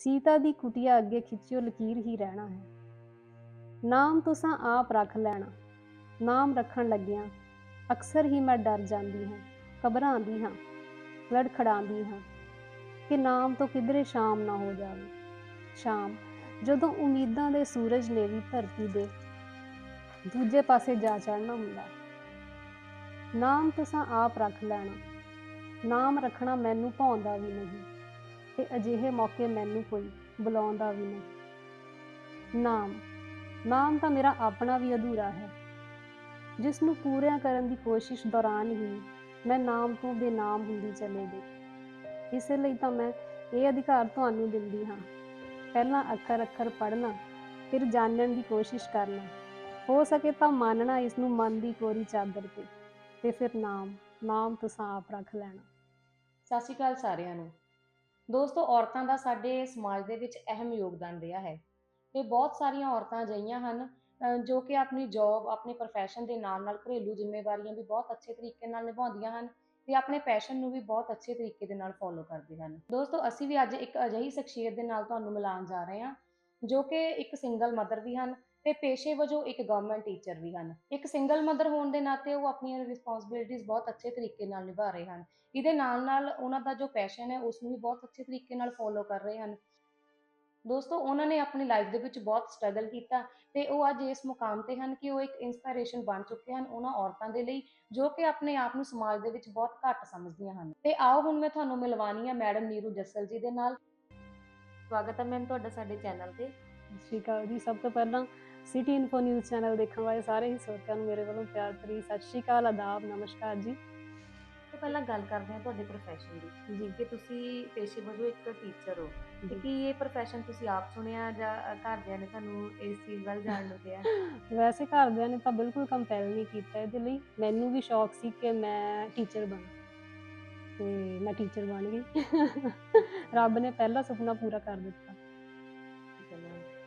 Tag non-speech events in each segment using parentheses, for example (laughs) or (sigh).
ਸੀਤਾ ਦੀ ਕੁਟਿਆ ਅੱਗੇ ਖਿੱਚਿਓ, ਲਕੀਰ ਹੀ ਰਹਿਣਾ ਹੈ। ਨਾਮ ਤੁਸਾਂ ਆਪ ਰੱਖ ਲੈਣਾ, ਨਾਮ ਰੱਖਣ ਲੱਗਿਆਂ ਅਕਸਰ ਹੀ ਮੈਂ ਡਰ ਜਾਂਦੀ ਹਾਂ, ਘਬਰਾਉਂਦੀ ਹਾਂ, ਲੜਖੜਾਉਂਦੀ ਹਾਂ ਕਿ ਨਾਮ ਤੋਂ ਕਿਧਰੇ ਸ਼ਾਮ ਨਾ ਹੋ ਜਾਵੇ। ਸ਼ਾਮ, ਜਦੋਂ ਉਮੀਦਾਂ ਦੇ ਸੂਰਜ ਨੇ ਵੀ ਧਰਤੀ ਦੇ ਦੂਜੇ ਪਾਸੇ ਜਾ ਚੜਨਾ ਹੁੰਦਾ ਨਾਮ ਤੁਸਾਂ ਆਪ ਰੱਖ ਲੈਣਾ, ਨਾਮ ਰੱਖਣਾ ਮੈਨੂੰ ਭਾਉਂਦਾ ਵੀ ਨਹੀਂ। ਤੇ ਅਜਿਹੇ ਮੌਕੇ ਮੈਨੂੰ ਕੋਈ ਬੁਲਾਉਂਦਾ ਵੀ ਨਹੀਂ। ਨਾਮ ਨਾਮ ਤਾਂ ਮੇਰਾ ਆਪਣਾ ਵੀ ਅਧੂਰਾ ਹੈ। ਜਿਸ ਨੂੰ ਪੂਰਿਆਂ ਕਰਨ ਦੀ ਕੋਸ਼ਿਸ਼ ਦੌਰਾਨ ਹੀ ਮੈਂ ਨਾਮ ਤੋਂ ਬੇਨਾਮ ਹੁੰਦੀ ਚਲੇ ਗਈ। ਇਸੇ ਲਈ ਤਾਂ ਮੈਂ ਇਹ ਅਧਿਕਾਰ ਤੁਹਾਨੂੰ ਦਿੰਦੀ ਹਾਂ। ਪਹਿਲਾਂ ਅੱਖਰ ਅੱਖਰ ਪੜ੍ਹਨਾ, ਫਿਰ ਜਾਣਨ ਦੀ ਕੋਸ਼ਿਸ਼ ਕਰਨਾ। ਹੋ ਸਕੇ ਤਾਂ ਮੰਨਣਾ ਇਸ ਨੂੰ ਮਨ ਦੀ ਕੋਰੀ ਚਾਦਰ ਤੇ ਤੇ ਫਿਰ ਨਾਮ ਨਾਮ ਤੁਸੀਂ ਆਪ ਰੱਖ ਲੈਣਾ। ਸਤਿ ਸ਼੍ਰੀ ਅਕਾਲ ਸਾਰਿਆਂ ਨੂੰ। ਦੋਸਤੋ, ਔਰਤਾਂ ਦਾ ਸਾਡੇ ਸਮਾਜ ਦੇ ਵਿੱਚ ਅਹਿਮ ਯੋਗਦਾਨ ਰਿਹਾ ਹੈ। ਤੇ ਬਹੁਤ ਸਾਰੀਆਂ ਔਰਤਾਂ ਅਜਿਹੀਆਂ ਹਨ ਜੋ ਕਿ ਆਪਣੀ ਜੌਬ ਆਪਣੇ ਪ੍ਰੋਫੈਸ਼ਨ ਦੇ ਨਾਲ ਨਾਲ ਘਰੇਲੂ ਜ਼ਿੰਮੇਵਾਰੀਆਂ ਵੀ ਬਹੁਤ ਅੱਛੇ ਤਰੀਕੇ ਨਾਲ ਨਿਭਾਉਂਦੀਆਂ ਹਨ ਤੇ ਆਪਣੇ ਪੈਸ਼ਨ ਨੂੰ ਵੀ ਬਹੁਤ ਅੱਛੇ ਤਰੀਕੇ ਦੇ ਨਾਲ ਫੋਲੋ ਕਰਦੇ ਹਨ। ਦੋਸਤੋ, ਅਸੀਂ ਵੀ ਅੱਜ ਇੱਕ ਅਜਿਹੀ ਸ਼ਖਸੀਅਤ ਦੇ ਨਾਲ ਤੁਹਾਨੂੰ ਮਿਲਾਉਣ ਜਾ ਰਹੇ ਹਾਂ, ਜੋ ਕਿ ਇੱਕ ਸਿੰਗਲ ਮਦਰ ਵੀ ਹਨ। ਤੇ ਪੇਸ਼ੇ ਵਜੋਂ ਇੱਕ ਗਵਰਨਮੈਂਟ ਟੀਚਰ ਵੀ ਹਨ। ਇੱਕ ਸਿੰਗਲ ਮਦਰ ਹੋਣ ਦੇ ਨਾਤੇ ਉਹ ਆਪਣੀਆਂ ਰਿਸਪੌਂਸਿਬਿਲਿਟੀਆਂ ਬਹੁਤ ਅੱਛੇ ਤਰੀਕੇ ਨਾਲ ਨਿਭਾ ਰਹੇ ਹਨ। ਇਹਦੇ ਨਾਲ ਨਾਲ ਉਹਨਾਂ ਦਾ ਜੋ ਪੈਸ਼ਨ ਹੈ ਉਸ ਨੂੰ ਵੀ ਬਹੁਤ ਅੱਛੇ ਤਰੀਕੇ ਨਾਲ ਫੋਲੋ ਕਰ ਰਹੇ ਹਨ। ਦੋਸਤੋ, ਉਹਨਾਂ ਨੇ ਆਪਣੀ ਲਾਈਫ ਦੇ ਵਿੱਚ ਬਹੁਤ ਸਟਰਗਲ ਕੀਤਾ ਤੇ ਉਹ ਅੱਜ ਇਸ ਮੁਕਾਮ ਤੇ ਹਨ ਕਿ ਉਹ ਇੱਕ ਇਨਸਪੀਰੇਸ਼ਨ ਬਣ ਚੁੱਕੇ ਹਨ ਉਹਨਾਂ ਔਰਤਾਂ ਦੇ ਲਈ, ਜੋ ਕਿ ਆਪਣੇ ਆਪ ਨੂੰ ਸਮਾਜ ਦੇ ਵਿੱਚ ਬਹੁਤ ਘੱਟ ਸਮਝਦੀਆਂ ਹਨ। ਤੇ ਆਓ ਹੁਣ ਮੈਂ ਤੁਹਾਨੂੰ ਮਿਲਵਾਨੀ ਆ ਮੈਡਮ ਨੀਰੂ ਜੱਸਲ ਜੀ ਦੇ ਨਾਲ। ਸਵਾਗਤ ਹੈ ਮੈਮ ਤੁਹਾਡਾ ਸਾਡੇ ਚੈਨਲ ਤੇ। ਸਤਿ ਸ਼੍ਰੀ ਅਕਾਲ ਜੀ। ਸਭ ਤੋਂ ਪਹਿਲਾਂ ਸਿਟੀ ਇਨਫੋ ਨਿਊਜ਼ ਚੈਨਲ ਦੇਖਣ ਵਾਲੇ ਸਾਰੇ ਹੀ ਸਰੋਤਿਆਂ ਨੂੰ ਮੇਰੇ ਵੱਲੋਂ ਪਿਆਰ ਭਰੀ ਸਤਿ ਸ਼੍ਰੀ ਅਕਾਲ ਆਦਾਬ ਨਮਸਕਾਰ ਜੀ। ਤੋਂ ਪਹਿਲਾਂ ਗੱਲ ਕਰਦੇ ਹਾਂ ਤੁਹਾਡੇ ਪ੍ਰੋਫੈਸ਼ਨ ਦੀ ਜੀ। ਕਿ ਤੁਸੀਂ ਪੇਸ਼ੇ ਵਜੋਂ ਇੱਕ ਟੀਚਰ ਹੋ ਤੇ ਜੀ। ਕੀ ਇਹ ਪ੍ਰੋਫੈਸ਼ਨ ਤੁਸੀਂ ਆਪ ਚੁਣਿਆ ਜਾਂ ਅ, ਘਰਦਿਆਂ ਨੇ ਤੁਹਾਨੂੰ ਇਸ ਚੀਜ਼ ਵੱਲ ਜਾਣ ਨੂੰ ਕਿਹਾ? (laughs) ਵੈਸੇ ਘਰਦਿਆਂ ਨੇ ਤਾਂ ਬਿਲਕੁਲ ਕੰਪੈਲ ਨਹੀਂ ਕੀਤਾ ਇਹਦੇ ਲਈ। ਮੈਨੂੰ ਵੀ ਸ਼ੌਕ ਸੀ ਕਿ ਮੈਂ ਟੀਚਰ ਬਣਾ। ਤੇ ਮੈਂ ਟੀਚਰ ਬਣ ਗਈ। (laughs) ਰੱਬ ਨੇ ਪਹਿਲਾ ਸੁਪਨਾ ਪੂਰਾ ਕਰ ਦਿੱਤਾ।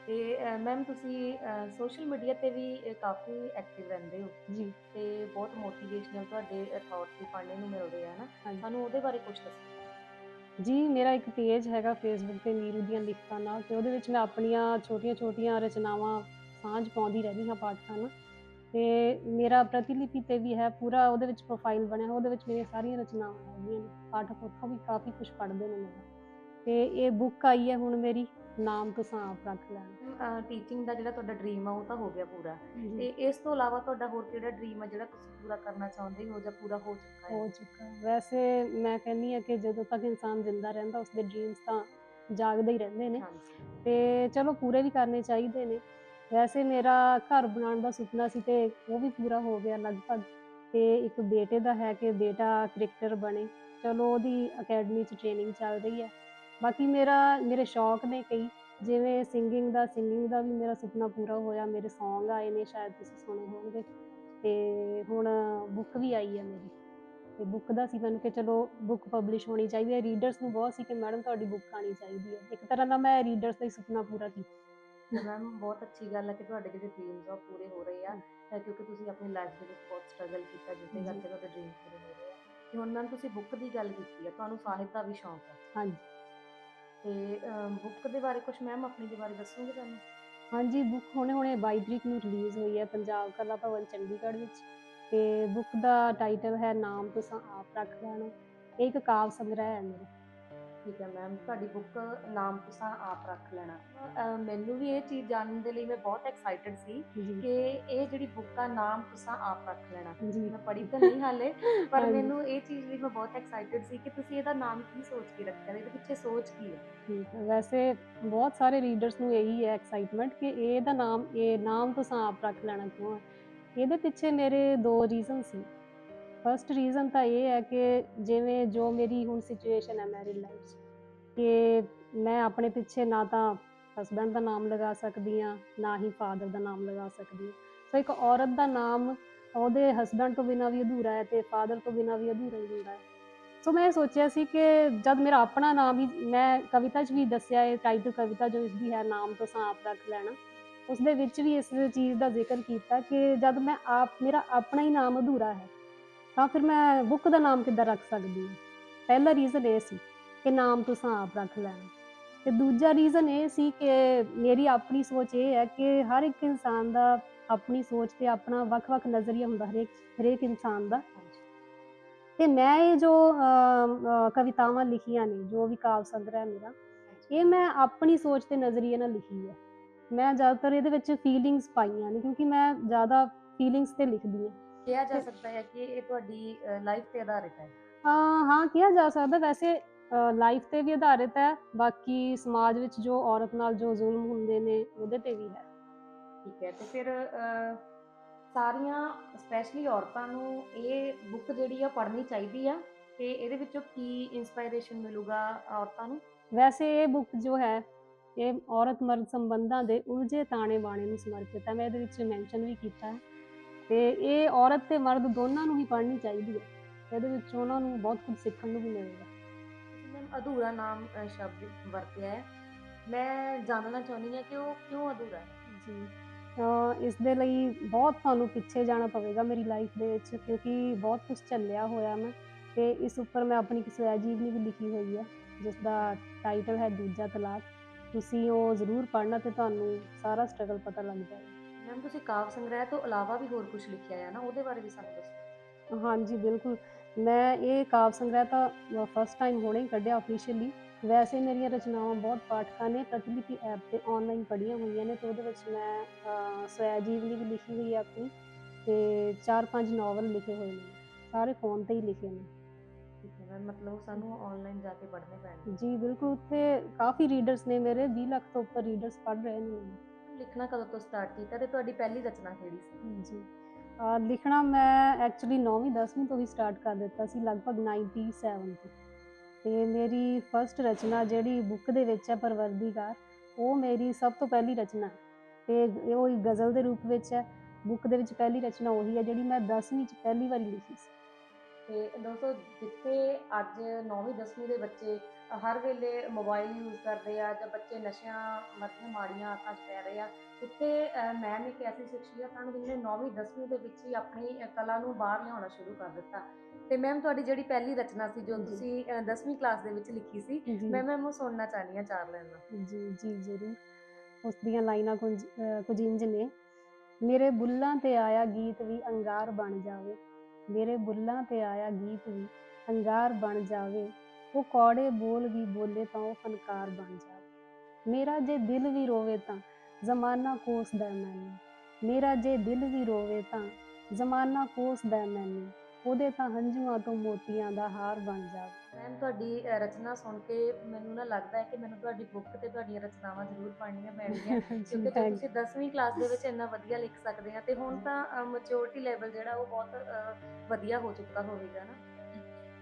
ਤੇ ਮੈਮ ਤੁਸੀਂ ਸੋਸ਼ਲ ਮੀਡੀਆ ਤੇ ਵੀ ਕਾਫੀ ਐਕਟਿਵ ਰਹਿੰਦੇ ਹੋ। ਜੀ। ਤੇ ਬਹੁਤ ਮੋਟੀਵੇਸ਼ਨਲ ਤੁਹਾਡੇ ਥਾਟਸ ਵੀ ਪੜ੍ਹਨੇ ਨੂੰ ਮਿਲਦੇ ਆ ਨਾ ਸਾਨੂੰ ਉਹਦੇ ਬਾਰੇ ਕੁਝ ਦੱਸੋ। ਜੀ ਮੇਰਾ ਇੱਕ ਪੇਜ ਹੈਗਾ ਫੇਸਬੁੱਕ ਤੇ ਨੀਰੂ ਦੀਆਂ ਲਿਖਤਾਂ ਨਾਲ ਤੇ ਉਹਦੇ ਵਿੱਚ ਮੈਂ ਆਪਣੀਆਂ ਛੋਟੀਆਂ-ਛੋਟੀਆਂ ਰਚਨਾਵਾਂ ਸਾਂਝ ਪਾਉਂਦੀ ਰਹਿੰਦੀ ਹਾਂ ਪਾਠਕਾਂ ਨਾਲ। ਤੇ ਮੇਰਾ ਪ੍ਰਤੀਲਿਪੀ ਤੇ ਵੀ ਹੈ ਪੂਰਾ ਉਹਦੇ ਵਿੱਚ ਪ੍ਰੋਫਾਈਲ ਬਣਿਆ ਹੋਇਆ, ਉਹਦੇ ਵਿੱਚ ਮੇਰੀਆਂ ਸਾਰੀਆਂ ਰਚਨਾਵਾਂ ਹੈਗੀਆਂ ਪਾਠਕ ਉੱਥੋਂ ਵੀ ਕਾਫੀ ਕੁਝ ਪੜ੍ਹਦੇ ਨੇ ਮੇਰਾ ਤੇ ਇਹ ਬੁੱਕ ਆਈ ਹੈ ਹੁਣ ਮੇਰੀ। ਨਾਮ ਤੁਸੀਂ ਆਪ ਰੱਖ ਲੈਣਾ। ਟੀਚਿੰਗ ਦਾ ਜਿਹੜਾ ਤੁਹਾਡਾ ਡ੍ਰੀਮ ਆ ਉਹ ਤਾਂ ਹੋ ਗਿਆ ਪੂਰਾ। ਤੇ ਇਸ ਤੋਂ ਇਲਾਵਾ ਤੁਹਾਡਾ ਹੋਰ ਕਿਹੜਾ ਡ੍ਰੀਮ ਆ ਜਿਹੜਾ ਤੁਸੀਂ ਪੂਰਾ ਕਰਨਾ ਚਾਹੁੰਦੇ ਹੋ ਜਾਂ ਪੂਰਾ ਹੋ ਚੁੱਕਾ ਹੈ? ਹੋ ਚੁੱਕਾ। ਵੈਸੇ ਮੈਂ ਕਹਿੰਦੀ ਹਾਂ ਕਿ ਜਦੋਂ ਤੱਕ ਇਨਸਾਨ ਜ਼ਿੰਦਾ ਰਹਿੰਦਾ ਉਸਦੇ ਡ੍ਰੀਮਸ ਤਾਂ ਜਾਗਦੇ ਹੀ ਰਹਿੰਦੇ ਨੇ। ਤੇ ਚਲੋ ਪੂਰੇ ਵੀ ਕਰਨੇ ਚਾਹੀਦੇ ਨੇ। ਵੈਸੇ ਮੇਰਾ ਘਰ ਬਣਾਉਣ ਦਾ ਸੁਪਨਾ ਸੀ ਤੇ ਉਹ ਵੀ ਪੂਰਾ ਹੋ ਗਿਆ ਲਗਭਗ। ਤੇ ਇੱਕ ਬੇਟੇ ਦਾ ਹੈ ਕਿ ਬੇਟਾ ਕ੍ਰਿਕਟਰ ਬਣੇ। ਚਲੋ ਉਹਦੀ ਅਕੈਡਮੀ 'ਚ ਟ੍ਰੇਨਿੰਗ ਚੱਲ ਰਹੀ ਹੈ। ਬਾਕੀ ਮੇਰਾ ਮੇਰੇ ਸ਼ੌਕ ਨੇ ਕਈ। ਜਿਵੇਂ ਸਿੰਗਿੰਗ ਦਾ ਸਿੰਗਿੰਗ ਦਾ ਵੀ ਮੇਰਾ ਸੁਪਨਾ ਪੂਰਾ ਹੋਇਆ। ਮੇਰੇ Song ਆਏ ਨੇ ਸ਼ਾਇਦ ਤੁਸੀਂ ਸੁਣੇ ਹੋਣਗੇ। ਤੇ ਹੁਣ ਬੁੱਕ ਵੀ ਆਈ ਹੈ ਮੇਰੀ। ਤੇ ਬੁੱਕ ਦਾ ਸੀ ਮੈਨੂੰ ਕਿ ਚਲੋ ਬੁੱਕ ਪਬਲਿਸ਼ ਹੋਣੀ ਚਾਹੀਦੀ ਹੈ। ਰੀਡਰਸ ਨੂੰ ਬਹੁਤ ਸੀ ਕਿ ਮੈਡਮ ਤੁਹਾਡੀ ਬੁੱਕ ਆਣੀ ਚਾਹੀਦੀ ਹੈ। ਇੱਕ ਤਰ੍ਹਾਂ ਦਾ ਮੈਂ ਰੀਡਰਸ ਦਾ ਹੀ ਸੁਪਨਾ ਪੂਰਾ ਕੀਤਾ। ਮੈਮ ਬਹੁਤ ਅੱਛੀ ਗੱਲ ਹੈ ਕਿ ਤੁਹਾਡੇ ਜਿਹੜੇ ਡ੍ਰੀਮਸ ਆ ਪੂਰੇ ਹੋ ਰਹੇ ਆ। ਕਿਉਂਕਿ ਤੁਸੀਂ ਆਪਣੀ ਲਾਈਫ ਦੇ ਵਿੱਚ ਬਹੁਤ ਸਟਰਗਲ ਕੀਤਾ ਜਿਸ ਦੇ। ਕਰਕੇ ਤੁਹਾਡੇ ਡ੍ਰੀਮ ਪੂਰੇ ਹੋ ਰਹੇ ਆ। ਤੇ ਹੁਣ ਮੈਮ ਤੁਸੀਂ ਬੁੱਕ ਦੀ ਗੱਲ ਕੀਤੀ ਆ ਤੁਹਾਨੂੰ ਸਾਹਿਤ ਦਾ ਵੀ ਸ਼ੌਂਕ ਹੈ। ਹਾਂਜੀ। ਤੇ ਬੁੱਕ ਦੇ ਬਾਰੇ ਕੁਝ ਮੈਮ ਆਪਣੀ ਦੇ ਬਾਰੇ ਦੱਸੋਗੇ ਤੁਹਾਨੂੰ ਹਾਂਜੀ ਬੁੱਕ ਹੁਣੇ ਹੁਣੇ 22 ਤਰੀਕ ਨੂੰ ਰਿਲੀਜ਼ ਹੋਈ ਹੈ, ਪੰਜਾਬ ਕਲਾ ਭਵਨ, ਚੰਡੀਗੜ੍ਹ ਵਿੱਚ। ਤੇ ਬੁੱਕ ਦਾ ਟਾਈਟਲ ਹੈ ਨਾਮ ਤੁਸੀਂ ਆਪ ਰੱਖ ਲੈਣਾ। ਇਹ ਇੱਕ ਕਾਵ ਸੰਗ੍ਰਹਿ ਹੈ ਮੇਰਾ। ਠੀਕ ਹੈ ਮੈਮ ਤੁਹਾਡੀ ਬੁੱਕ ਨਾਮ ਤੁਸੀਂ ਆਪ ਰੱਖ ਲੈਣਾ। ਮੈਨੂੰ ਵੀ ਇਹ ਚੀਜ਼ ਜਾਣਨ ਦੇ ਲਈ ਮੈਂ ਬਹੁਤ ਐਕਸਾਈਟਿਡ ਸੀ ਕਿ ਇਹ ਜਿਹੜੀ ਬੁੱਕ ਦਾ ਨਾਮ ਤੁਸੀਂ ਆਪ ਰੱਖ ਲੈਣਾ। ਮੈਂ ਪੜ੍ਹੀ ਤਾਂ ਨਹੀਂ ਹਾਲੇ ਪਰ। ਮੈਨੂੰ ਇਹ ਚੀਜ਼ ਲਈ ਮੈਂ ਬਹੁਤ ਐਕਸਾਈਟਿਡ ਸੀ ਕਿ ਤੁਸੀਂ ਇਹਦਾ ਨਾਮ ਕੀ ਸੋਚ ਕੇ ਰੱਖਿਆ ਇਹਦੇ ਪਿੱਛੇ ਸੋਚ ਕੀ ਹੈ? ਠੀਕ ਹੈ। ਵੈਸੇ ਬਹੁਤ ਸਾਰੇ ਰੀਡਰਸ ਨੂੰ ਇਹੀ ਹੈ ਐਕਸਾਈਟਮੈਂਟ ਕਿ ਇਹਦਾ ਨਾਮ ਇਹ ਨਾਮ ਤੁਸੀਂ ਆਪ ਰੱਖ ਲੈਣਾ ਕਿਉਂ ਹੈ? ਇਹਦੇ ਪਿੱਛੇ ਮੇਰੇ ਦੋ ਰੀਜ਼ਨ ਸੀ। ਫਰਸਟ ਰੀਜ਼ਨ ਤਾਂ ਇਹ ਹੈ ਕਿ ਜਿਵੇਂ ਜੋ ਮੇਰੀ ਹੁਣ ਸਿਚੁਏਸ਼ਨ ਹੈ ਮੈਰਿਡ ਲਾਈਫ 'ਚ, ਕਿ ਮੈਂ ਆਪਣੇ ਪਿੱਛੇ ਨਾ ਤਾਂ ਹਸਬੰਡ ਦਾ ਨਾਮ ਲਗਾ ਸਕਦੀ ਆ ਨਾ ਹੀ ਫਾਦਰ ਦਾ ਨਾਮ ਲਗਾ ਸਕਦੀ ਹਾਂ। ਸੋ ਇੱਕ ਔਰਤ ਦਾ ਨਾਮ ਉਹਦੇ ਹਸਬੰਡ ਤੋਂ ਬਿਨਾਂ ਵੀ ਅਧੂਰਾ ਹੈ ਤੇ ਫਾਦਰ ਤੋਂ ਬਿਨਾਂ ਵੀ ਅਧੂਰਾ ਹੀ ਹੁੰਦਾ ਹੈ। ਸੋ ਮੈਂ ਇਹ ਸੋਚਿਆ ਸੀ ਕਿ ਜਦ ਮੇਰਾ ਆਪਣਾ ਨਾਮ ਹੀ ਮੈਂ ਕਵਿਤਾ 'ਚ ਵੀ ਦੱਸਿਆ ਇਹ ਟਾਈਟਲ ਕਵਿਤਾ ਜੋ ਇਸ ਦੀ ਹੈ, ਨਾਮ ਤੋਂ ਸਾਂ ਆਪ ਰੱਖ ਲੈਣਾ ਉਸ ਦੇ ਵਿੱਚ ਵੀ ਇਸ ਚੀਜ਼ ਦਾ ਜ਼ਿਕਰ ਕੀਤਾ ਕਿ ਜਦ ਮੈਂ ਆਪ, ਮੇਰਾ ਆਪਣਾ ਹੀ ਨਾਮ ਅਧੂਰਾ ਹੈ ਤਾਂ ਫਿਰ ਮੈਂ ਬੁੱਕ ਦਾ ਨਾਮ ਕਿੱਦਾਂ ਰੱਖ ਸਕਦੀ ਹਾਂ? ਪਹਿਲਾ ਰੀਜ਼ਨ ਇਹ ਸੀ ਕਿ ਨਾਮ ਤੁਸੀਂ ਆਪ ਰੱਖ ਲੈਣਾ। ਤੇ ਦੂਜਾ ਰੀਜ਼ਨ ਇਹ ਸੀ ਕਿ ਮੇਰੀ ਆਪਣੀ ਸੋਚ ਇਹ ਹੈ ਕਿ ਹਰ ਇੱਕ ਇਨਸਾਨ ਦਾ ਆਪਣੀ ਸੋਚ ਤੇ ਆਪਣਾ ਵੱਖ-ਵੱਖ ਨਜ਼ਰੀਆ ਹੁੰਦਾ ਹਰੇਕ ਹਰੇਕ ਇਨਸਾਨ ਦਾ। ਹਾਂਜੀ ਤੇ ਮੈਂ ਇਹ ਜੋ ਕਵਿਤਾਵਾਂ ਲਿਖੀਆਂ ਨੇ, ਜੋ ਵੀ ਕਾਵ ਸੰਗ੍ਰਹਿ ਮੇਰਾ, ਇਹ ਮੈਂ ਆਪਣੀ ਸੋਚ ਤੇ ਨਜ਼ਰੀਏ ਨਾਲ ਲਿਖੀ ਹੈ। ਮੈਂ ਜ਼ਿਆਦਾਤਰ ਇਹਦੇ ਵਿੱਚ ਫੀਲਿੰਗਸ ਪਾਈਆਂ ਨੇ ਕਿਉਂਕਿ ਮੈਂ ਜ਼ਿਆਦਾ ਫੀਲਿੰਗਸ ਤੇ ਲਿਖਦੀ ਹਾਂ। ਕਿਹਾ ਜਾ ਸਕਦਾ ਹੈ ਕਿ ਇਹ ਤੁਹਾਡੀ ਲਾਈਫ ਤੇ ਆਧਾਰਿਤ ਹੈ? ਹਾਂ ਹਾਂ ਕਿਹਾ ਜਾ ਸਕਦਾ। ਵੈਸੇ ਲਾਈਫ ਤੇ ਵੀ ਆਧਾਰਿਤ ਹੈ। ਬਾਕੀ ਸਮਾਜ ਵਿੱਚ ਜੋ ਔਰਤ ਨਾਲ ਜੋ ਜ਼ੁਲਮ ਹੁੰਦੇ ਨੇ ਉਹਦੇ ਤੇ ਵੀ ਹੈ। ਠੀਕ ਹੈ ਤੇ ਫਿਰ ਸਾਰੀਆਂ ਸਪੈਸ਼ਲੀ ਔਰਤਾਂ ਨੂੰ ਇਹ ਬੁੱਕ ਜਿਹੜੀ ਆ ਪੜ੍ਹਨੀ ਚਾਹੀਦੀ ਆ। ਤੇ ਇਹਦੇ ਵਿੱਚੋਂ ਕੀ ਇਨਸਪਾਇਰੇਸ਼ਨ ਮਿਲੂਗਾ ਔਰਤਾਂ ਨੂੰ? ਵੈਸੇ ਇਹ ਬੁੱਕ ਜੋ ਹੈ ਇਹ ਔਰਤ ਮਰਦ ਸੰਬੰਧਾਂ ਦੇ ਉਲਝੇ ਤਾਣੇ ਬਾਣੇ ਨੂੰ ਸਮਰਪਿਤ ਹੈ। ਮੈਂ ਇਹਦੇ ਵਿੱਚ ਮੈਂਸ਼ਨ ਵੀ ਕੀਤਾ ਹੈ। ਤੇ ਇਹ ਔਰਤ ਤੇ ਮਰਦ ਦੋਨਾਂ ਨੂੰ ਹੀ ਪੜ੍ਹਨੀ ਚਾਹੀਦੀ ਹੈ। ਇਹਦੇ ਵਿੱਚ ਉਹਨਾਂ ਨੂੰ ਬਹੁਤ ਕੁਝ ਸਿੱਖਣ ਨੂੰ ਵੀ ਮਿਲੇਗਾ। ਮੈਮ ਅਧੂਰਾ ਨਾਮ ਸ਼ਬਦ ਵਰਤਿਆ ਹੈ। ਮੈਂ ਜਾਣਨਾ ਚਾਹੁੰਦੀ ਹਾਂ ਕਿ ਉਹ ਕਿਉਂ ਅਧੂਰਾ ਹੈ? ਜੀ ਅਹ ਇਸ ਦੇ ਲਈ ਬਹੁਤ ਤੁਹਾਨੂੰ ਪਿੱਛੇ ਜਾਣਾ ਪਵੇਗਾ ਮੇਰੀ ਲਾਈਫ ਦੇ ਵਿੱਚ ਕਿਉਂਕਿ ਬਹੁਤ ਕੁਝ ਚੱਲਿਆ ਹੋਇਆ ਮੈਂ ਤੇ ਇਸ ਉੱਪਰ ਮੈਂ ਆਪਣੀ ਕਿਸੇ ਅਜੀਵਨੀ ਵੀ ਲਿਖੀ ਹੋਈ ਹੈ ਜਿਸ ਦਾ ਟਾਈਟਲ ਹੈ ਦੂਜਾ ਤਲਾਕ। ਤੁਸੀਂ ਉਹ ਜ਼ਰੂਰ ਪੜ੍ਹਨਾ ਤੇ ਤੁਹਾਨੂੰ ਸਾਰਾ ਸਟਰਗਲ ਪਤਾ ਲੱਗ ਜਾਏਗਾ। ਮੈਮ ਤੁਸੀਂ ਕਾਵ ਸੰਗ੍ਰਹਿ ਤੋਂ ਇਲਾਵਾ ਵੀ ਹੋਰ ਕੁਝ ਲਿਖਿਆ ਹੈ ਨਾ ਉਹਦੇ ਬਾਰੇ ਵੀ ਸਾਨੂੰ ਦੱਸੋ। ਹਾਂਜੀ ਬਿਲਕੁਲ। ਮੈਂ ਇਹ ਕਾਵ ਸੰਗ੍ਰਹਿ ਤਾਂ ਫਸਟ ਟਾਈਮ ਹੁਣੇ ਹੀ ਕੱਢਿਆ ਅਫੀਸ਼ੀਅਲੀ ਵੈਸੇ ਮੇਰੀਆਂ ਰਚਨਾਵਾਂ ਬਹੁਤ ਪਾਠਕਾਂ ਨੇ ਪ੍ਰਤਿਲਿਪੀ ਐਪ ਤੇ ਆਨਲਾਈਨ ਪੜ੍ਹੀਆਂ ਹੋਈਆਂ ਨੇ ਤੇ ਉਹਦੇ ਵਿੱਚ ਮੈਂ ਸਵੈ ਜੀਵਨੀ ਵੀ ਲਿਖੀ ਹੋਈ ਹੈ ਆਪਣੀ ਤੇ ਚਾਰ ਪੰਜ ਨਾਵਲ ਲਿਖੇ ਹੋਏ ਨੇ। ਸਾਰੇ ਫੋਨ ਤੇ ਹੀ ਲਿਖੇ ਨੇ। ਠੀਕ ਹੈ ਮੈਮ ਮਤਲਬ ਸਾਨੂੰ ਆਨਲਾਈਨ ਜਾ ਕੇ ਪੜ੍ਹਨੇ ਪੈਣਗੇ। ਜੀ ਬਿਲਕੁਲ। ਉੱਥੇ ਕਾਫੀ ਰੀਡਰਸ ਨੇ ਮੇਰੇ 20 ਲੱਖ ਤੋਂ ਉੱਪਰ ਰੀਡਰਸ ਪੜ੍ਹ ਰਹੇ ਨੇ। ਲਿਖਣਾ ਕਦੋਂ ਤੋਂ ਸਟਾਰਟ ਕੀਤਾ ਤੇ ਤੁਹਾਡੀ ਪਹਿਲੀ ਰਚਨਾ ਕਿਹੜੀ ਸੀ? ਜੀ ਲਿਖਣਾ ਮੈਂ ਐਕਚੁਅਲੀ 9ਵੀਂ 10ਵੀਂ ਤੋਂ ਹੀ ਸਟਾਰਟ ਕਰ ਦਿੱਤਾ ਸੀ ਲਗਭਗ 97 ਤੋਂ। ਤੇ ਮੇਰੀ ਫਰਸਟ ਰਚਨਾ ਜਿਹੜੀ ਬੁੱਕ ਦੇ ਵਿੱਚ ਹੈ ਪਰਵਰਦੀਗਾਰ ਉਹ ਮੇਰੀ ਸਭ ਤੋਂ ਪਹਿਲੀ ਰਚਨਾ ਹੈ। ਤੇ ਉਹ ਇੱਕ ਗਜ਼ਲ ਦੇ ਰੂਪ ਵਿੱਚ ਹੈ। ਬੁੱਕ ਦੇ ਵਿੱਚ ਪਹਿਲੀ ਰਚਨਾ ਉਹੀ ਹੈ ਜਿਹੜੀ ਮੈਂ 10ਵੀਂ ਚ ਪਹਿਲੀ ਵਾਰੀ ਲਿਖੀ ਸੀ। ਤੇ ਦੋਸਤੋ ਜਿੱਥੇ ਅੱਜ 9ਵੀਂ 10ਵੀਂ ਦੇ ਬੱਚੇ ਹਰ ਵੇਲੇ ਮੋਬਾਈਲ ਯੂਜ਼ ਕਰਦੇ ਆ ਜਾਂ ਬੱਚੇ ਨਸ਼ਿਆਂ ਮਤਲਬ ਮਾੜੀਆਂ ਆਦਤਾਂ 'ਚ ਪੈ ਰਹੇ ਆ। ਅਹ, ਮੈਮ ਇੱਕ ਐਸੀ ਸ਼ਖਸੀਅਤ ਹਨ ਜਿਹਨੇ 9ਵੀਂ 10ਵੀਂ ਦੇ ਵਿੱਚ ਹੀ ਆਪਣੀ ਕਲਾ ਨੂੰ ਬਾਹਰ ਲਿਆਉਣਾ ਸ਼ੁਰੂ ਕਰ ਦਿੱਤਾ। ਤੇ ਮੈਮ ਤੁਹਾਡੀ ਜਿਹੜੀ ਪਹਿਲੀ ਰਚਨਾ ਸੀ ਜੋ। ਤੁਸੀਂ 10ਵੀਂ ਕਲਾਸ ਦੇ ਵਿੱਚ ਲਿਖੀ ਸੀ ਮੈਂ ਮੈਮ ਉਹ ਸੁਣਨਾ ਚਾਹਨੀ ਆ ਚਾਰ ਲਾਈਨਾਂ। ਜੀ ਜੀ ਜ਼ਰੂਰ। ਉਸ ਦੀਆਂ ਲਾਈਨਾਂ ਕੁਝ ਇੰਜ ਨੇ। ਮੇਰੇ ਬੁੱਲਾਂ ਤੇ ਆਇਆ ਗੀਤ ਵੀ ਅੰਗਾਰ ਬਣ ਜਾਵੇ। ਮੇਰੇ ਬੁੱਲਾਂ ਤੇ ਆਇਆ ਗੀਤ ਵੀ ਅੰਗਾਰ ਬਣ ਜਾਵੇ। ਉਹ ਕੌੜੇ ਬੋਲ ਵੀ ਬੋਲੇ ਤਾਂ ਉਹ ਫਨਕਾਰ ਬਣ ਜਾਵੇ ਮੇਰਾ ਜੇ ਦਿਲ ਵੀ ਰੋਵੇ ਤਾਂ ਜ਼ਮਾਨਾ ਕੋਸਦਾ ਮੈਨੂੰ। ਮੇਰਾ ਜੇ ਦਿਲ ਵੀ ਰੋਵੇ ਤਾਂ ਜ਼ਮਾਨਾ ਕੋਸਦਾ ਮੈਨੂੰ। ਉਹਦੇ ਤਾਂ ਹੰਝੂਆਂ ਤੋਂ ਮੋਤੀਆਂ ਦਾ ਹਾਰ ਬਣ ਜਾਵੇ ਮੈਮ ਤੁਹਾਡੀ ਰਚਨਾ ਸੁਣ ਕੇ ਮੈਨੂੰ ਨਾ ਲੱਗਦਾ ਹੈ ਕਿ ਮੈਨੂੰ ਤੁਹਾਡੀ ਬੁੱਕ ਤੇ ਤੁਹਾਡੀਆਂ ਰਚਨਾਵਾਂ ਜ਼ਰੂਰ ਪੜ੍ਹਨੀਆਂ ਪੈਣਗੀਆਂ। (laughs) ਕਿਉਂਕਿ ਤੁਸੀਂ 10ਵੀਂ ਕਲਾਸ ਦੇ ਵਿੱਚ ਇੰਨਾ ਵਧੀਆ ਲਿਖ ਸਕਦੇ ਆ ਤੇ ਹੁਣ ਤਾਂ ਮੈਚੁਰਿਟੀ ਲੈਵਲ ਜਿਹੜਾ ਉਹ ਬਹੁਤ ਵਧੀਆ ਹੋ ਚੁੱਕਾ ਹੋਵੇਗਾ ਨਾ।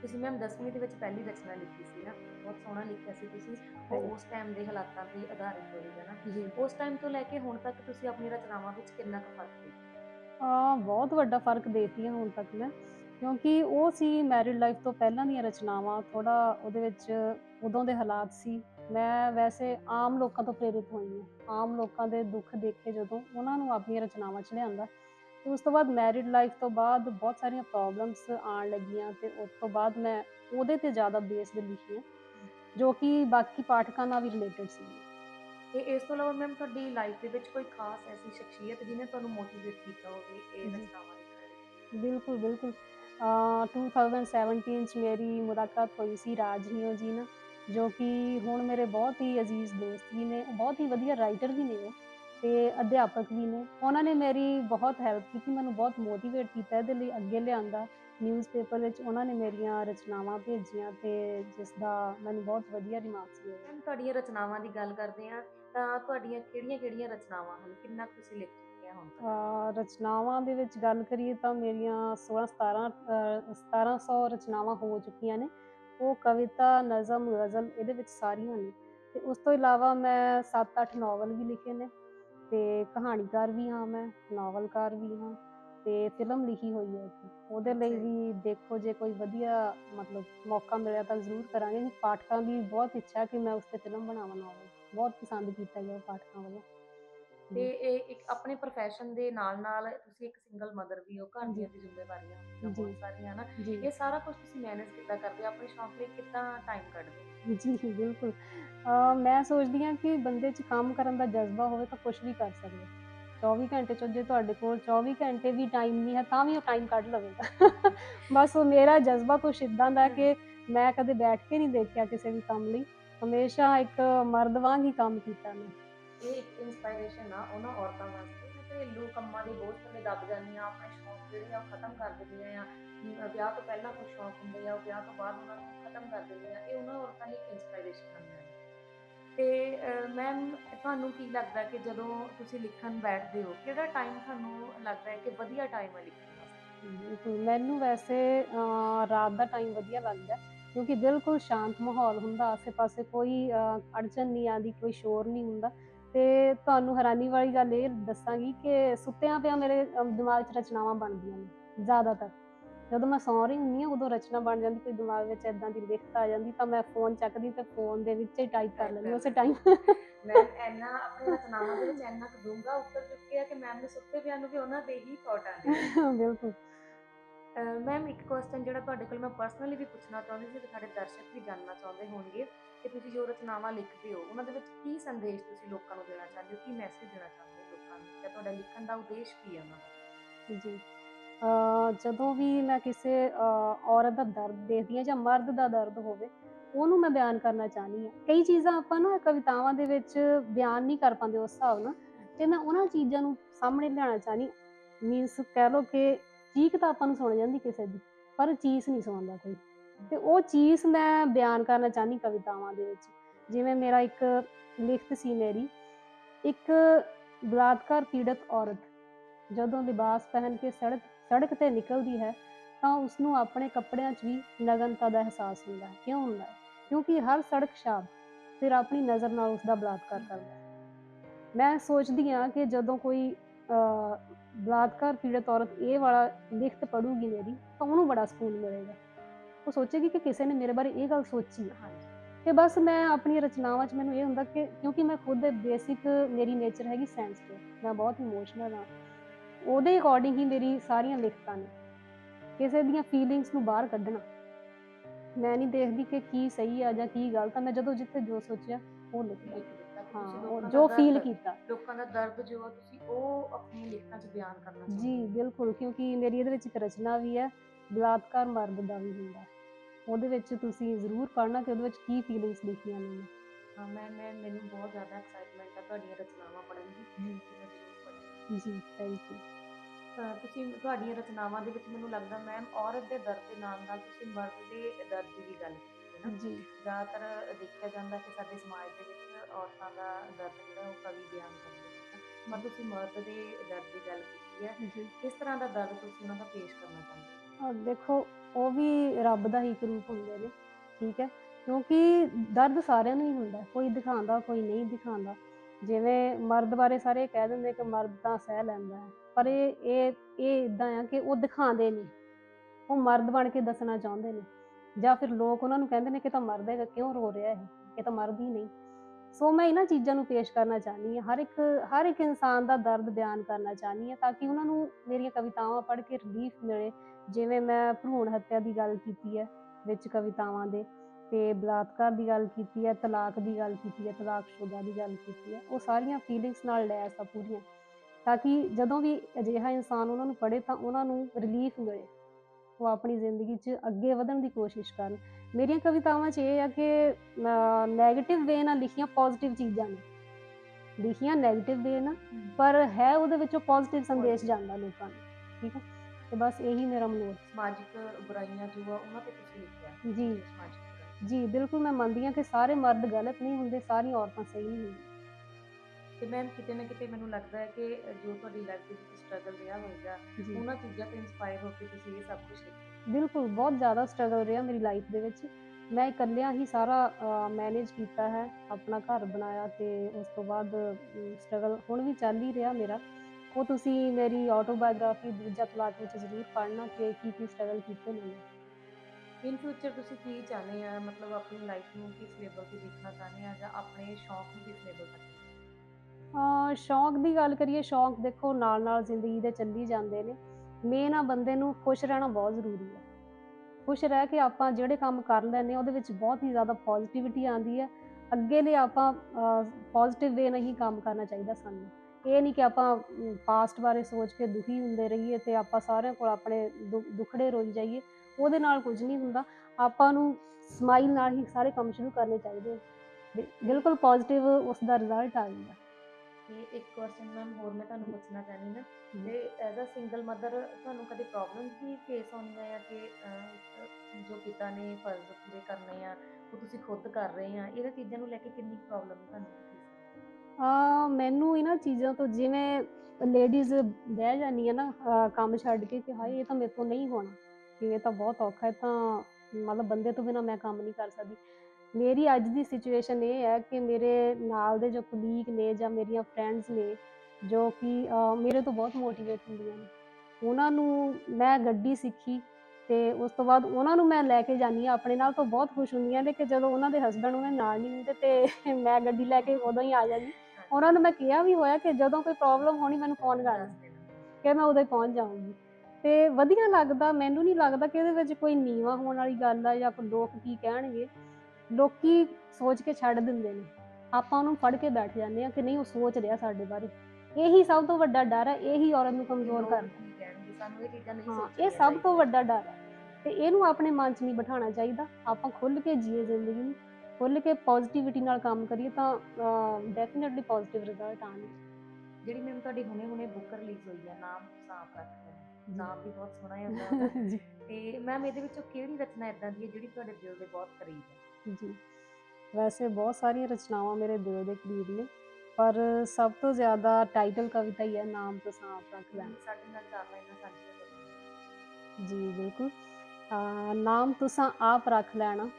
ਤੁਸੀਂ ਮੈਮ 10ਵੀਂ ਦੇ ਵਿੱਚ ਪਹਿਲੀ ਰਚਨਾ ਲਿਖੀ ਸੀ ਨਾ ਬਹੁਤ ਸੋਹਣਾ ਲਿਖਿਆ ਸੀ ਤੁਸੀਂ ਉਹ ਉਸ ਟਾਈਮ ਦੇ ਹਾਲਾਤਾਂ ਤੇ ਆਧਾਰਿਤ ਹੋਵੇਗਾ ਨਾ। ਜੀ। ਉਸ ਟਾਈਮ ਤੋਂ ਲੈ ਕੇ ਹੁਣ ਤੱਕ ਤੁਸੀਂ ਆਪਣੀ ਰਚਨਾਵਾਂ ਵਿੱਚ ਕਿੰਨਾ ਕੁ ਫ਼ਰਕ ਦੇਖਿਆ? ਆ ਬਹੁਤ ਵੱਡਾ ਫ਼ਰਕ ਦੇਤੀ ਹਾਂ ਹੁਣ ਤੱਕ ਮੈਂ ਕਿਉਂਕਿ ਉਹ ਸੀ ਮੈਰਿਡ ਲਾਈਫ ਤੋਂ ਪਹਿਲਾਂ ਦੀਆਂ ਰਚਨਾਵਾਂ ਥੋੜਾ ਉਹਦੇ ਵਿੱਚ ਉਦੋਂ ਦੇ ਹਾਲਾਤ ਸੀ। ਮੈਂ ਵੈਸੇ ਆਮ ਲੋਕਾਂ ਤੋਂ ਪ੍ਰੇਰਿਤ ਹੋਈ ਹਾਂ ਆਮ ਲੋਕਾਂ ਦੇ ਦੁੱਖ ਦੇਖੇ ਜਦੋਂ ਉਹਨਾਂ ਨੂੰ ਆਪਣੀਆਂ ਰਚਨਾਵਾਂ 'ਚ ਲਿਆਂਦਾ। ਤੇ ਉਸ ਤੋਂ ਬਾਅਦ ਮੈਰਿਡ ਲਾਈਫ ਤੋਂ ਬਾਅਦ ਬਹੁਤ ਸਾਰੀਆਂ ਪ੍ਰੋਬਲਮਸ ਆਉਣ ਲੱਗੀਆਂ ਤੇ ਉਸ ਤੋਂ ਬਾਅਦ ਮੈਂ ਉਹਦੇ ਤੇ ਜ਼ਿਆਦਾ ਬੇਸਡ ਲਿਖੀਆਂ ਜੋ ਕਿ ਬਾਕੀ ਪਾਠਕਾਂ ਨਾਲ ਵੀ ਰਿਲੇਟਡ ਸੀ। ਤੇ ਇਸ ਤੋਂ ਇਲਾਵਾ ਮੈਮ ਤੁਹਾਡੀ ਲਾਈਫ ਦੇ ਵਿੱਚ ਕੋਈ ਖਾਸ ਐਸੀ ਸ਼ਖਸੀਅਤ ਜਿਹਨੇ ਤੁਹਾਨੂੰ ਮੋਟੀਵੇਟ ਕੀਤਾ ਹੋਵੇ ਇਹ ਲਿਖਣ ਲਈ ਬਿਲਕੁਲ ਬਿਲਕੁਲ। ਅਹ 2017 ਚ ਮੇਰੀ ਮੁਲਾਕਾਤ ਹੋਈ ਸੀ ਰਾਜ ਹੀਓ ਜੀ ਨਾਲ ਜੋ ਕਿ ਹੁਣ ਮੇਰੇ ਬਹੁਤ ਹੀ ਅਜ਼ੀਜ਼ ਦੋਸਤ ਵੀ ਨੇ ਬਹੁਤ ਹੀ ਵਧੀਆ ਰਾਈਟਰ ਵੀ ਨੇ ਉਹ। ਤੇ ਅਧਿਆਪਕ ਵੀ ਨੇ। ਉਹਨਾਂ ਨੇ ਮੇਰੀ ਬਹੁਤ ਹੈਲਪ ਕੀਤੀ ਮੈਨੂੰ ਬਹੁਤ ਮੋਟੀਵੇਟ ਕੀਤਾ ਇਹਦੇ ਲਈ ਅੱਗੇ ਲਿਆਂਦਾ ਨਿਊਜ਼ਪੇਪਰ ਵਿੱਚ। ਉਹਨਾਂ ਨੇ ਮੇਰੀਆਂ ਰਚਨਾਵਾਂ ਭੇਜੀਆਂ ਤੇ ਜਿਸ ਦਾ ਮੈਨੂੰ ਬਹੁਤ ਵਧੀਆ ਰਿਮਾਰਕਸ ਮਿਲੇ ਮੈਮ ਤੁਹਾਡੀਆਂ ਰਚਨਾਵਾਂ ਦੀ ਗੱਲ ਕਰਦੇ ਆ ਤਾਂ ਤੁਹਾਡੀਆਂ ਕਿਹੜੀਆਂ-ਕਿਹੜੀਆਂ ਰਚਨਾਵਾਂ ਹਨ? ਕਿੰਨਾ ਕੁ ਤੁਸੀਂ ਲਿਖ ਚੁੱਕੇ ਅਹ ਰਚਨਾਵਾਂ ਦੇ ਵਿੱਚ ਗੱਲ ਕਰੀਏ ਤਾਂ ਮੇਰੀਆਂ 16 17 ਅਹ 1700 ਰਚਨਾਵਾਂ ਹੋ ਚੁੱਕੀਆਂ ਨੇ। ਉਹ ਕਵਿਤਾ ਨਜ਼ਮ ਗਜ਼ਲ ਇਹਦੇ ਵਿੱਚ ਸਾਰੀਆਂ ਨੇ। ਤੇ ਉਸ ਤੋਂ ਇਲਾਵਾ ਮੈਂ 7-8 ਨਾਵਲ ਵੀ ਲਿਖੇ ਨੇ। ਤੇ ਕਹਾਣੀਕਾਰ ਵੀ ਹਾਂ ਮੈਂ ਨਾਵਲਕਾਰ ਵੀ ਹਾਂ ਤੇ ਫਿਲਮ ਲਿਖੀ ਹੋਈ ਹੈ ਇੱਕ ਉਹਦੇ ਲਈ। ਵੀ ਦੇਖੋ ਜੇ ਕੋਈ ਵਧੀਆ ਮਤਲਬ ਮੌਕਾ ਮਿਲਿਆ ਤਾਂ ਜ਼ਰੂਰ ਕਰਾਂਗੇ। ਪਾਠਕਾਂ ਦੀ ਬਹੁਤ ਇੱਛਾ ਕਿ ਮੈਂ ਉਸ ਤੇ ਫਿਲਮ ਬਣਾਵਾਂ ਨਾਵਲ। ਬਹੁਤ ਪਸੰਦ ਕੀਤਾ ਗਿਆ ਉਹ ਪਾਠਕਾਂ ਵੱਲੋਂ। ਤੇ ਇਹ ਇੱਕ ਆਪਣੇ profession ਦੇ ਨਾਲ-ਨਾਲ ਤੁਸੀਂ ਇੱਕ ਸਿੰਗਲ ਮਦਰ ਵੀ ਹੋ, ਘਰ। ਦੀਆਂ ਵੀ ਜ਼ਿੰਮੇਵਾਰੀਆਂ ਹੁੰਦੀਆਂ। ਬਹੁਤ ਸਾਰੀਆਂ ਹਨਾ। ਜੀ ਇਹ ਸਾਰਾ ਕੁਝ ਤੁਸੀਂ ਮੈਨੇਜ ਕਿੱਦਾਂ ਕਰਦੇ ਹੋ? ਆਪਣੇ ਸ਼ੌਂਕ ਲਈ ਕਿੱਦਾਂ ਟਾਈਮ ਕੱਢਦੇ ਹੋ? ਜੀ ਬਿਲਕੁਲ ਅ, ਮੈਂ ਸੋਚਦੀ ਹਾਂ ਕਿ ਬੰਦੇ 'ਚ ਕੰਮ ਕਰਨ ਦਾ ਜਜ਼ਬਾ ਹੋਵੇ ਤਾਂ ਕੁਝ ਵੀ ਕਰ ਸਕਦਾ 24 ਘੰਟੇ 'ਚੋਂ ਜੇ ਤੁਹਾਡੇ ਕੋਲ 24 ਘੰਟੇ ਵੀ ਟਾਈਮ ਨਹੀਂ ਹੈ ਤਾਂ ਵੀ ਉਹ ਟਾਈਮ ਕੱਢ ਲਵੇਗਾ (laughs) ਬਸ ਉਹ ਮੇਰਾ ਜਜ਼ਬਾ ਕੁਛ ਇਦਾਂ ਦਾ ਕਿ ਮੈਂ ਕਦੇ ਬੈਠ ਕੇ ਨਹੀਂ ਦੇਖਿਆ ਕਿਸੇ ਵੀ ਕੰਮ ਲਈ ਹਮੇਸ਼ਾ ਇੱਕ ਮਰਦ ਵਾਂਗ ਹੀ ਕੰਮ ਕੀਤਾ ਮੈਂ ਇਹ ਇੱਕ ਇਨਸਪਾਇਰੇਸ਼ਨ ਆ ਉਹਨਾਂ ਔਰਤਾਂ ਵਾਸਤੇ। ਕਿ ਘਰੇਲੂ ਕੰਮਾਂ ਦੇ ਬਹੁਤ ਥੱਲੇ ਦੱਬ ਜਾਂਦੀਆਂ ਆਪਣੇ ਸ਼ੌਂਕ ਜਿਹੜੇ ਆ ਉਹ ਖਤਮ ਕਰ ਦਿੰਦੀਆਂ ਆ। ਵਿਆਹ ਤੋਂ ਪਹਿਲਾਂ ਕੁਝ ਸ਼ੌਂਕ ਹੁੰਦੇ ਆ ਉਹ ਵਿਆਹ ਤੋਂ ਬਾਅਦ ਉਹਨਾਂ ਨੂੰ ਖਤਮ ਕਰ ਦਿੰਦੀਆਂ, ਇਹ ਉਹਨਾਂ ਔਰਤਾਂ ਲਈ ਇਨਸਪਾਇਰੇਸ਼ਨ ਹੁੰਦੀਆਂ ਤੇ ਮੈਮ ਤੁਹਾਨੂੰ ਕੀ ਲੱਗਦਾ ਕਿ ਜਦੋਂ ਤੁਸੀਂ ਲਿਖਣ ਬੈਠਦੇ ਹੋ, ਕਿਹੜਾ ਟਾਈਮ ਤੁਹਾਨੂੰ ਲੱਗਦਾ ਹੈ ਕਿ ਵਧੀਆ ਟਾਈਮ ਹੈ ਲਿਖਣ ਵਾਸਤੇ ਬਿਲਕੁਲ, ਮੈਨੂੰ ਵੈਸੇ ਰਾਤ ਦਾ ਟਾਈਮ ਵਧੀਆ ਲੱਗਦਾ ਕਿਉਂਕਿ ਬਿਲਕੁਲ ਸ਼ਾਂਤ ਮਾਹੌਲ ਹੁੰਦਾ, ਆਸੇ-ਪਾਸੇ ਕੋਈ ਅੜਚਨ ਨਹੀਂ ਆਉਂਦੀ, ਕੋਈ ਸ਼ੋਰ ਨਹੀਂ ਹੁੰਦਾ। ਤੇ ਤੁਹਾਨੂੰ ਹੈਰਾਨੀ ਵਾਲੀ ਗੱਲ ਇਹ ਦੱਸਾਂਗੀ ਕਿ ਸੁੱਤਿਆਂ ਪਿਆ ਮੇਰੇ ਦਿਮਾਗ 'ਚ ਰਚਨਾਵਾਂ ਬਣਦੀਆਂ ਨੇ ਜ਼ਿਆਦਾਤਰ। ਜਦੋਂ ਮੈਂ ਸੌਂ ਰਹੀ ਹੁੰਦੀ ਹਾਂ ਉਦੋਂ ਰਚਨਾ ਬਣ ਜਾਂਦੀ ਕੋਈ ਦਿਮਾਗ ਵਿੱਚ ਇਦਾਂ ਦੀ ਲਿਖਤ ਆ ਜਾਂਦੀ ਤਾਂ ਮੈਂ ਫੋਨ ਚੱਕਦੀ ਤੇ ਫੋਨ ਦੇ ਵਿੱਚ ਹੀ ਟਾਈਪ ਕਰ ਲੈਂਦੀ ਉਸੇ ਟਾਈਮ। ਮੈਂ ਇੰਨਾ ਆਪਣੇ ਰਚਨਾਵਾਂ ਦੇ ਵਿੱਚ ਇੰਨਾ ਕੁ ਡੂੰਘਾ ਉੱਤਰ ਚੁੱਕੀ ਆ ਕਿ ਮੈਮ ਨੇ ਸੁੱਤੇ ਪਿਆ ਨੂੰ ਵੀ ਉਹਨਾਂ ਦੇ ਹੀ ਥਾਟ ਆਉਂਦੇ ਬਿਲਕੁਲ। ਮੈਮ ਇੱਕ ਕੁਐਸਚਨ ਜਿਹੜਾ ਤੁਹਾਡੇ ਕੋਲ ਮੈਂ ਪਰਸਨਲੀ ਵੀ ਪੁੱਛਣਾ ਚਾਹੁੰਦੀ ਸੀ ਤੇ ਸਾਡੇ ਦਰਸ਼ਕ ਵੀ ਜਾਣਨਾ ਚਾਹੁੰਦੇ ਹੋਣਗੇ। ਕਿ ਤੁਸੀਂ ਜੋ ਰਚਨਾਵਾਂ ਲਿਖਦੇ ਹੋ, ਉਹਨਾਂ ਦੇ ਵਿੱਚ ਕੀ ਸੰਦੇਸ਼ ਤੁਸੀਂ ਲੋਕਾਂ ਨੂੰ ਦੇਣਾ ਚਾਹੁੰਦੇ ਹੋ, ਕੀ ਮੈਸੇਜ ਦੇਣਾ ਚਾਹੁੰਦੇ ਹੋ ਲੋਕਾਂ ਨੂੰ? ਤੇ ਤੁਹਾਡਾ ਲਿਖਣ ਦਾ ਉਦੇਸ਼ ਕੀ ਹੈ ਉਹਨਾਂ ਦਾ? ਜੀ। ਜਦੋਂ ਵੀ ਮੈਂ ਕਿਸੇ ਔਰਤ ਦਾ ਦਰਦ ਦੇਖਦੀ ਹਾਂ ਜਾਂ ਮਰਦ ਦਾ ਦਰਦ ਹੋਵੇ, ਉਹਨੂੰ ਮੈਂ ਬਿਆਨ ਕਰਨਾ ਚਾਹਨੀ ਹਾਂ। ਕਈ ਚੀਜ਼ਾਂ ਆਪਾਂ ਨਾ ਕਵਿਤਾਵਾਂ ਦੇ ਵਿੱਚ ਬਿਆਨ ਨਹੀਂ ਕਰ ਪਾਉਂਦੇ ਉਸ ਹਿਸਾਬ ਨਾਲ, ਤੇ ਮੈਂ ਉਹਨਾਂ ਚੀਜ਼ਾਂ ਨੂੰ ਸਾਹਮਣੇ ਲਿਆਉਣਾ ਚਾਹਨੀ ਮੀਨਸ ਕਹਿ ਲਓ ਕਿ ਚੀਕ ਤਾਂ ਆਪਾਂ ਨੂੰ ਸੁਣ ਜਾਂਦੀ ਕਿਸੇ ਦੀ, ਪਰ ਚੀਸ ਨਹੀਂ ਸੁਣਦਾ ਕੋਈ। ਤੇ ਉਹ ਚੀਜ਼ ਮੈਂ ਬਿਆਨ ਕਰਨਾ ਚਾਹਨੀ ਕਵਿਤਾਵਾਂ ਦੇ ਵਿੱਚ। ਜਿਵੇਂ ਮੇਰਾ ਇੱਕ ਲਿਖਤ ਸੀ ਮੇਰੀ ਇੱਕ ਬਲਾਤਕਾਰ ਪੀੜਤ ਔਰਤ ਜਦੋਂ ਲਿਬਾਸ ਪਹਿਨ ਕੇ ਸੜਕ ਸੜਕ ਤੇ ਨਿਕਲਦੀ ਹੈ ਤਾਂ ਉਸ ਨੂੰ ਆਪਣੇ ਕੱਪੜਿਆਂ 'ਚ ਵੀ ਨਗਨਤਾ ਦਾ ਅਹਿਸਾਸ ਹੁੰਦਾ ਹੈ। ਕਿਉਂ ਹੁੰਦਾ ਹੈ? ਕਿਉਂਕਿ ਹਰ ਸੜਕ ਸ਼ਾਬ ਫਿਰ ਆਪਣੀ ਨਜ਼ਰ ਨਾਲ ਉਸ ਦਾ ਬਲਾਤਕਾਰ ਕਰਦਾ ਹੈ। ਮੈਂ ਸੋਚਦੀ ਹਾਂ ਕਿ ਜਦੋਂ ਕੋਈ ਅਹ, ਬਲਾਤਕਾਰ ਪੀੜਤ ਔਰਤ ਇਹ ਵਾਲਾ ਲਿਖਤ ਪੜੂਗੀ ਮੇਰੀ ਤਾਂ ਉਹਨੂੰ ਬੜਾ ਸਕੂਨ ਮਿਲੇਗਾ। ਉਹ ਸੋਚੇਗੀ ਕਿ ਕਿਸੇ ਨੇ ਮੇਰੇ ਬਾਰੇ ਇਹ ਗੱਲ ਸੋਚੀ ਹੈ ਤੇ ਬਸ ਮੈਂ ਆਪਣੀ ਰਚਨਾਵਾਂ 'ਚ ਮੈਨੂੰ ਇਹ ਹੁੰਦਾ ਕਿ ਕਿਉਂਕਿ ਮੈਂ ਖੁਦ ਬੇਸਿਕ ਮੇਰੀ ਨੇਚਰ ਹੈਗੀ ਸੈਂਸਿਟਿਵ ਮੈਂ ਬਹੁਤ ਇਮੋਸ਼ਨਲ ਹਾਂ। ਉਹਦੇ ਅਕੋਰਡਿੰਗ ਹੀ ਮੇਰੀ ਸਾਰੀਆਂ ਲਿਖਤਾਂ ਨੇ। ਕਿਸੇ ਦੀਆਂ ਫੀਲਿੰਗਸ ਨੂੰ ਬਾਹਰ ਕੱਢਣਾ। ਮੈਂ ਨਹੀਂ ਦੇਖਦੀ ਕਿ ਕੀ ਸਹੀ ਆ ਜਾਂ ਕੀ ਗਲਤ ਆ ਮੈਂ ਜਦੋਂ ਜਿੱਥੇ ਜੋ ਸੋਚਿਆ ਉਹ ਲਿਖਦਾ ਹਾਂ ਜੋ ਫੀਲ ਕੀਤਾ। ਲੋਕਾਂ ਦਾ ਦਰਦ ਜੋ ਤੁਸੀਂ ਉਹ ਆਪਣੀ ਲਿਖਤਾਂ 'ਚ ਬਿਆਨ ਕਰਨਾ ਚਾਹੁੰਦੇ ਜੀ। ਬਿਲਕੁਲ ਕਿਉਂਕਿ ਮੇਰੀ ਇਹਦੇ ਵਿੱਚ ਇੱਕ ਰਚਨਾ ਵੀ ਹੈ। ਬਲਾਤਕਾਰ ਮਰਦ ਦਾ ਵੀ ਹੁੰਦਾ ਉਹਦੇ ਵਿੱਚ ਤੁਸੀਂ ਜ਼ਰੂਰ ਪੜ੍ਹਨਾ ਕਿ ਉਹਦੇ ਵਿੱਚ ਕੀ ਫੀਲਿੰਗਸ ਲਿਖੀਆਂ ਨੇ? ਹਾਂ ਮੈਂ ਮੈਂ ਮੈਨੂੰ ਬਹੁਤ ਜ਼ਿਆਦਾ ਐਕਸਾਈਟਮੈਂਟ ਆ ਤੁਹਾਡੀਆਂ ਰਚਨਾਵਾਂ ਪੜ੍ਹਨ ਦੀ। ਤੇ ਮੈਂ ਜ਼ਰੂਰ ਪੜ੍ਹਾਂਗੀ। ਜੀ ਥੈਂਕ ਯੂ ਤਾਂ ਤੁਸੀਂ ਤੁਹਾਡੀਆਂ ਰਚਨਾਵਾਂ ਦੇ ਵਿੱਚ ਮੈਨੂੰ ਲੱਗਦਾ ਮੈਮ ਔਰਤ ਦੇ ਦਰਦ ਦੇ ਨਾਲ ਨਾਲ ਤੁਸੀਂ ਮਰਦ ਦੇ ਦਰਦ ਦੀ ਵੀ ਗੱਲ ਕੀਤੀ ਹੈ ਨਾ। ਜੀ। ਜ਼ਿਆਦਾਤਰ ਦੇਖਿਆ ਜਾਂਦਾ ਕਿ ਸਾਡੇ ਸਮਾਜ ਦੇ ਵਿੱਚ ਔਰਤਾਂ ਦਾ ਦਰਦ ਜਿਹੜਾ ਉਹ ਕਵੀ ਬਿਆਨ ਕਰਦੇ ਨੇ ਪਰ ਤੁਸੀਂ ਮਰਦ ਦੇ ਦਰਦ ਦੀ ਗੱਲ ਕੀਤੀ ਹੈ। ਜੀ। ਕਿਸ ਤਰ੍ਹਾਂ ਦਾ ਦਰਦ ਤੁਸੀਂ ਉਹਨਾਂ ਦਾ ਪੇਸ਼ ਕਰਨਾ ਚਾਹੁੰਦੇ ਹੋ? ਔਰ ਦੇਖੋ, ਉਹ ਵੀ ਰੱਬ ਦਾ ਹੀ ਇੱਕ ਰੂਪ ਹੁੰਦੇ ਨੇ, ਠੀਕ ਹੈ? ਕਿਉਂਕਿ ਦਰਦ ਸਾਰਿਆਂ ਨੂੰ ਹੀ ਹੁੰਦਾ ਕੋਈ ਦਿਖਾਉਂਦਾ, ਕੋਈ ਨਹੀਂ ਦਿਖਾਉਂਦਾ। ਜਿਵੇਂ ਮਰਦ ਬਾਰੇ ਸਾਰੇ ਕਹਿ ਦਿੰਦੇ ਕਿ ਮਰਦ ਤਾਂ ਸਹਿ ਲੈਂਦਾ ਹੈ, ਪਰ ਇਹ ਇਹ ਇਹ ਇਦਾਂ ਆ ਕਿ ਉਹ ਦਿਖਾਉਂਦੇ ਨਹੀਂ। ਉਹ ਮਰਦ ਬਣ ਕੇ ਦੱਸਣਾ ਚਾਹੁੰਦੇ ਨੇ। ਜਾਂ ਫਿਰ ਲੋਕ ਉਹਨਾਂ ਨੂੰ ਕਹਿੰਦੇ ਨੇ ਕਿ ਤਾਂ ਮਰਦ ਹੈਗਾ, ਕਿਉਂ ਰੋ ਰਿਹਾ ਹੈ ਇਹ ਤਾਂ ਮਰਦ ਹੀ ਨਹੀਂ। ਸੋ ਮੈਂ ਇਹਨਾਂ ਚੀਜ਼ਾਂ ਨੂੰ ਪੇਸ਼ ਕਰਨਾ ਚਾਹਨੀ ਹਾਂ। ਹਰ ਇੱਕ ਹਰ ਇੱਕ ਇਨਸਾਨ ਦਾ ਦਰਦ ਬਿਆਨ ਕਰਨਾ ਚਾਹਨੀ ਹਾਂ ਤਾਂ ਕਿ ਉਹਨਾਂ ਨੂੰ ਮੇਰੀਆਂ ਕਵਿਤਾਵਾਂ ਪੜ੍ਹ ਕੇ ਰਿਲੀਫ ਮਿਲੇ। ਜਿਵੇਂ ਮੈਂ ਭਰੂਣ ਹੱਤਿਆ ਦੀ ਗੱਲ ਕੀਤੀ ਹੈ, ਵਿੱਚ ਕਵਿਤਾਵਾਂ ਦੇ ਤੇ ਬਲਾਤਕਾਰ ਦੀ ਗੱਲ ਕੀਤੀ ਹੈ, ਤਲਾਕ ਦੀ ਗੱਲ ਕੀਤੀ ਹੈ ਤਲਾਕਸ਼ੁਦਾ ਦੀ ਗੱਲ ਕੀਤੀ ਹੈ। ਉਹ ਸਾਰੀਆਂ ਫੀਲਿੰਗਸ ਨਾਲ ਲੈਸ ਆ ਪੂਰੀਆਂ। ਤਾਂ ਕਿ ਜਦੋਂ ਵੀ ਅਜਿਹਾ ਇਨਸਾਨ ਉਹਨਾਂ ਨੂੰ ਪੜ੍ਹੇ ਤਾਂ ਉਹਨਾਂ ਨੂੰ ਰਿਲੀਫ ਮਿਲੇ। ਉਹ ਆਪਣੀ ਜ਼ਿੰਦਗੀ 'ਚ ਅੱਗੇ ਵਧਣ ਦੀ ਕੋਸ਼ਿਸ਼ ਕਰਨ। ਮੇਰੀਆਂ ਕਵਿਤਾਵਾਂ 'ਚ ਇਹ ਆ ਕਿ ਨੈਗੇਟਿਵ ਵੇ ਨਾਲ ਲਿਖੀਆਂ ਪੋਜ਼ਿਟਿਵ ਚੀਜ਼ਾਂ ਨੇ। ਲਿਖੀਆਂ ਨੈਗੇਟਿਵ ਵੇ ਨਾਲ ਪਰ ਹੈ ਉਹਦੇ ਵਿੱਚੋਂ ਪੋਜ਼ਿਟਿਵ ਸੰਦੇਸ਼ ਜਾਂਦਾ ਲੋਕਾਂ ਨੂੰ ਠੀਕ ਹੈ? ਤੇ ਬਸ ਇਹੀ ਮੇਰਾ ਮਨੋਰਥ। ਸਮਾਜਿਕ ਬੁਰਾਈਆਂ ਜੋ ਆ ਉਹਨਾਂ ਤੇ ਤੁਸੀਂ ਲਿਖਿਆ ਜੀ। ਜੀ ਬਿਲਕੁਲ ਮੈਂ ਮੰਨਦੀ ਹਾਂ ਕਿ ਸਾਰੇ ਮਰਦ ਗਲਤ ਨਹੀਂ ਹੁੰਦੇ ਸਾਰੀਆਂ ਔਰਤਾਂ ਸਹੀ ਨਹੀਂ ਹੁੰਦੀਆਂ। ਤੇ ਮੈਮ ਕਿਤੇ ਨਾ ਕਿਤੇ ਮੈਨੂੰ ਲੱਗਦਾ ਹੈ ਕਿ ਜੋ ਤੁਹਾਡੀ ਲਾਈਫ ਦੇ ਵਿੱਚ ਸਟਰਗਲ ਰਿਹਾ ਹੋਵੇਗਾ ਉਹਨਾਂ ਚੀਜ਼ਾਂ ਤੋਂ ਇਨਸਪਾਇਰ ਹੋ ਕੇ ਤੁਸੀਂ ਇਹ ਸਭ ਕੁਝ ਲਿਖਿਆ ਬਿਲਕੁਲ ਬਹੁਤ ਜ਼ਿਆਦਾ ਸਟਰਗਲ ਰਿਹਾ ਮੇਰੀ ਲਾਈਫ ਦੇ ਵਿੱਚ। ਮੈਂ ਇਕੱਲਿਆਂ ਹੀ ਸਾਰਾ ਮੈਨੇਜ ਕੀਤਾ ਹੈ ਆਪਣਾ ਘਰ ਬਣਾਇਆ ਤੇ ਉਸ ਤੋਂ ਬਾਅਦ ਸਟਰਗਲ ਹੁਣ ਵੀ ਚੱਲ ਹੀ ਰਿਹਾ ਮੇਰਾ। ਉਹ ਤੁਸੀਂ ਮੇਰੀ ਆਟੋਬਾਇਓਗ੍ਰਾਫੀ ਦੂਜਾ ਤਲਾਕ ਵਿੱਚ ਜ਼ਰੂਰ ਪੜ੍ਹਨਾ ਕਿ ਕੀ ਕੀ ਸਟਰਗਲ ਕੀਤੇ ਨੇ। ਇਨ ਫਿਊਚਰ ਤੁਸੀਂ ਕੀ ਚਾਹੁੰਦੇ ਆ? ਮਤਲਬ ਆਪਣੀ ਲਾਈਫ ਨੂੰ ਕਿਸ ਲੈਵਲ ਤੇ ਦੇਖਣਾ ਚਾਹੁੰਦੇ ਆ ਜਾਂ ਆਪਣੇ ਸ਼ੌਕ ਨੂੰ ਕਿਸ ਲੈਵਲ ਤੱਕ? ਸ਼ੌਂਕ ਦੀ ਗੱਲ ਕਰੀਏ, ਸ਼ੌਂਕ ਦੇਖੋ ਨਾਲ ਨਾਲ ਜ਼ਿੰਦਗੀ ਦੇ ਚੱਲੀ ਜਾਂਦੇ ਨੇ। ਮੇਨ ਆ ਬੰਦੇ ਨੂੰ ਖੁਸ਼ ਰਹਿਣਾ ਬਹੁਤ ਜ਼ਰੂਰੀ ਹੈ। ਖੁਸ਼ ਰਹਿ ਕੇ ਆਪਾਂ ਜਿਹੜੇ ਕੰਮ ਕਰ ਲੈਂਦੇ ਹਾਂ, ਉਹਦੇ ਵਿੱਚ ਬਹੁਤ ਹੀ ਜ਼ਿਆਦਾ ਪੋਜ਼ਿਟਿਵਿਟੀ ਆਉਂਦੀ ਹੈ। ਅੱਗੇ ਲਈ ਆਪਾਂ ਪੋਜ਼ਿਟਿਵ ਵੇ ਨਹੀਂ ਕੰਮ ਕਰਨਾ ਚਾਹੀਦਾ ਸਾਨੂੰ। ਇਹ ਨਹੀਂ ਕਿ ਆਪਾਂ ਪਾਸਟ ਬਾਰੇ ਸੋਚ ਕੇ ਦੁਖੀ ਹੁੰਦੇ ਰਹੀਏ ਤੇ ਆਪਾਂ ਸਾਰਿਆਂ ਕੋਲ ਆਪਣੇ ਦੁ- ਦੁੱਖੜੇ ਰੋਈ ਜਾਈਏ। ਉਹਦੇ ਨਾਲ ਕੁਝ ਨਹੀਂ ਹੁੰਦਾ। ਆਪਾਂ ਨੂੰ ਸਮਾਈਲ ਨਾਲ ਹੀ ਸਾਰੇ ਕੰਮ ਸ਼ੁਰੂ ਕਰਨੇ ਚਾਹੀਦੇ ਬਿ- ਬਿਲਕੁਲ ਪੋਜ਼ਿਟਿਵ ਉਸ ਦਾ ਰਿਜ਼ਲਟ ਆ ਜਾਂਦਾ। ਤੇ ਇੱਕ ਕੁਐਸਚਨ ਮੈਮ ਹੋਰ ਮੈਂ ਤੁਹਾਨੂੰ ਪੁੱਛਣਾ ਚਾਹਨੀ ਨਾ ਹਮ। ਤੇ ਐਜ਼ ਅ ਸਿੰਗਲ ਮਦਰ ਤੁਹਾਨੂੰ ਕਦੇ ਪ੍ਰੋਬਲਮਸ ਵੀ ਫੇਸ ਹੁੰਦੀਆਂ ਆ ਕਿ ਅਹ, ਜੋ ਪਿਤਾ ਨੇ ਫਰਜ਼ ਪੂਰੇ ਕਰਨੇ ਆ ਉਹ ਤੁਸੀਂ ਖੁਦ ਕਰ ਰਹੇ ਆ ਇਹਨਾਂ ਚੀਜ਼ਾਂ ਨੂੰ ਲੈ ਕੇ ਕਿੰਨੀ ਪ੍ਰੋਬਲਮ ਤੁਹਾਨੂੰ ਆ ਮੈਨੂੰ ਇਹਨਾਂ ਚੀਜ਼ਾਂ ਤੋਂ ਜਿਵੇਂ ਲੇਡੀਜ਼ ਬਹਿ ਜਾਂਦੀਆਂ ਨਾ ਅਹ ਕੰਮ ਛੱਡ ਕੇ ਕਿ ਹਾਏ ਇਹ ਤਾਂ ਮੇਰੇ ਤੋਂ ਨਹੀਂ ਹੋਣਾ ਕਿ ਇਹ ਤਾਂ ਬਹੁਤ ਔਖਾ ਹੈ ਤਾਂ ਮਤਲਬ ਬੰਦੇ ਤੋਂ ਬਿਨਾ ਮੈਂ ਕੰਮ ਨਹੀਂ ਕਰ ਸਕਦੀ ਮੇਰੀ ਅੱਜ ਦੀ ਸਿਚੁਏਸ਼ਨ ਇਹ ਹੈ ਕਿ ਮੇਰੇ ਨਾਲ ਦੇ ਜੋ ਕੁਲੀਗ ਨੇ ਜਾਂ ਮੇਰੀਆਂ ਫਰੈਂਡਸ ਨੇ, ਜੋ ਕਿ ਮੇਰੇ ਤੋਂ ਬਹੁਤ ਮੋਟੀਵੇਟ ਹੁੰਦੀਆਂ ਨੇ। ਉਹਨਾਂ ਨੂੰ ਮੈਂ ਗੱਡੀ ਸਿੱਖੀ ਤੇ ਉਸ ਤੋਂ ਬਾਅਦ ਉਹਨਾਂ ਨੂੰ ਮੈਂ ਲੈ ਕੇ ਜਾਂਦੀ ਹਾਂ। ਆਪਣੇ ਨਾਲ ਤਾਂ ਬਹੁਤ ਖੁਸ਼ ਹੁੰਦੀਆਂ ਨੇ ਕਿ ਜਦੋਂ ਉਹਨਾਂ ਦੇ ਹਸਬੰਡ ਉਹਨਾਂ ਨਾਲ ਨਹੀਂ ਹੁੰਦੇ ਤੇ (laughs) ਮੈਂ ਗੱਡੀ ਲੈ ਕੇ ਉਦੋਂ ਹੀ ਆ ਜਾਂਦੀ। ਉਹਨਾਂ ਨੂੰ ਮੈਂ ਕਿਹਾ ਵੀ ਹੋਇਆ ਕਿ ਜਦੋਂ ਕੋਈ ਪ੍ਰੋਬਲਮ ਹੋਣੀ ਮੈਨੂੰ ਫੋਨ ਕਰ ਦੱਸ ਕਿ ਮੈਂ ਉਦੋਂ ਹੀ ਪਹੁੰਚ ਜਾਊਂਗੀ। ਤੇ ਵਧੀਆ ਲੱਗਦਾ, ਮੈਨੂੰ ਨਹੀਂ ਲੱਗਦਾ ਕਿ ਇਹਦੇ ਵਿੱਚ ਕੋਈ ਨੀਵਾ ਹੋਣ ਵਾਲੀ ਗੱਲ ਆ ਜਾਂ ਕੋਈ ਲੋਕ ਕੀ ਕਹਿਣਗੇ। ਲੋਕੀ ਸੋਚ ਕੇ ਛੱਡ ਦਿੰਦੇ ਨੇ। ਆਪਾਂ ਉਹਨੂੰ ਫੜ ਕੇ ਬੈਠ ਜਾਂਦੇ ਆ ਕਿ ਨਹੀਂ ਉਹ ਸੋਚ ਰਿਹਾ ਸਾਡੇ ਬਾਰੇ। ਇਹੀ ਸਭ ਤੋਂ ਵੱਡਾ ਡਰ ਹੈ ਇਹੀ ਔਰਤ ਨੂੰ ਕਮਜ਼ੋਰ ਕਰਦਾ। ਸਾਨੂੰ ਇਹ ਚੀਜ਼ਾਂ ਨਹੀਂ ਹਾਂ ਸੋਚਣੀਆਂ ਇਹ ਸਭ ਤੋਂ। ਵੱਡਾ ਡਰ ਹੈ। ਤੇ ਇਹਨੂੰ ਆਪਣੇ ਮਨ 'ਚ ਨਹੀਂ ਬਿਠਾਉਣਾ ਚਾਹੀਦਾ। ਆਪਾਂ ਖੁੱਲ ਕੇ ਜੀਏ ਜ਼ਿੰਦਗੀ ਨੂੰ। ਖੁੱਲ ਕੇ ਪੋਜ਼ਿਟਿਵਿਟੀ ਨਾਲ ਕੰਮ ਕਰੀਏ ਤਾਂ ਡੈਫੀਨਿਟਲੀ ਪੋਜ਼ਿਟਿਵ ਰਿਜ਼ਲਟ ਆਉਣਗੇ। ਜਿਹੜੀ ਮੈਮ ਤੁਹਾਡੀ ਹੁਣੇ ਹੁਣੇ ਬੁੱਕ ਰਿਲੀਜ਼ ਹੋਈ ਹੈ ਨਾਮ ਸਾਫ਼ ਰੱਖ ਨਾਮ ਵੀ ਬਹੁਤ ਸੋਹਣਾ ਹੈ ਉਹਦਾ (laughs) ਤੇ ਮੈਮ ਇਹਦੇ ਵਿੱਚੋਂ ਕਿਹੜੀ ਰਚਨਾ ਇਦਾਂ ਦੀ ਹੈ ਜਿਹੜੀ ਤੁਹਾਡੇ ਦਿਲ ਦੇ ਬਹੁਤ ਕਰੀਬ ਹੈ? ਜੀ। ਵੈਸੇ ਬਹੁਤ ਸਾਰੀਆਂ ਰਚਨਾਵਾਂ ਮੇਰੇ ਦਿਲ ਦੇ ਕਰੀਬ ਨੇ ਪਰ ਸਭ ਤੋਂ ਜ਼ਿਆਦਾ ਟਾਈਟਲ ਕਵਿਤਾ ਹੀ ਹੈ ਨਾਮ ਤੋਂ ਸਾਫ਼ ਰੱਖ ਲੈਣਾ ਸਾਡੇ ਨਾਲ ਚਾਰ ਲਾਈਨਾਂ ਸਾਂਝੀਆਂ ਕਰੋ ਜੀ ਬਿਲਕੁਲ। ਨਾਮ ਤੁਸਾਂ ਆਪ ਰੱਖ ਲੈਣਾ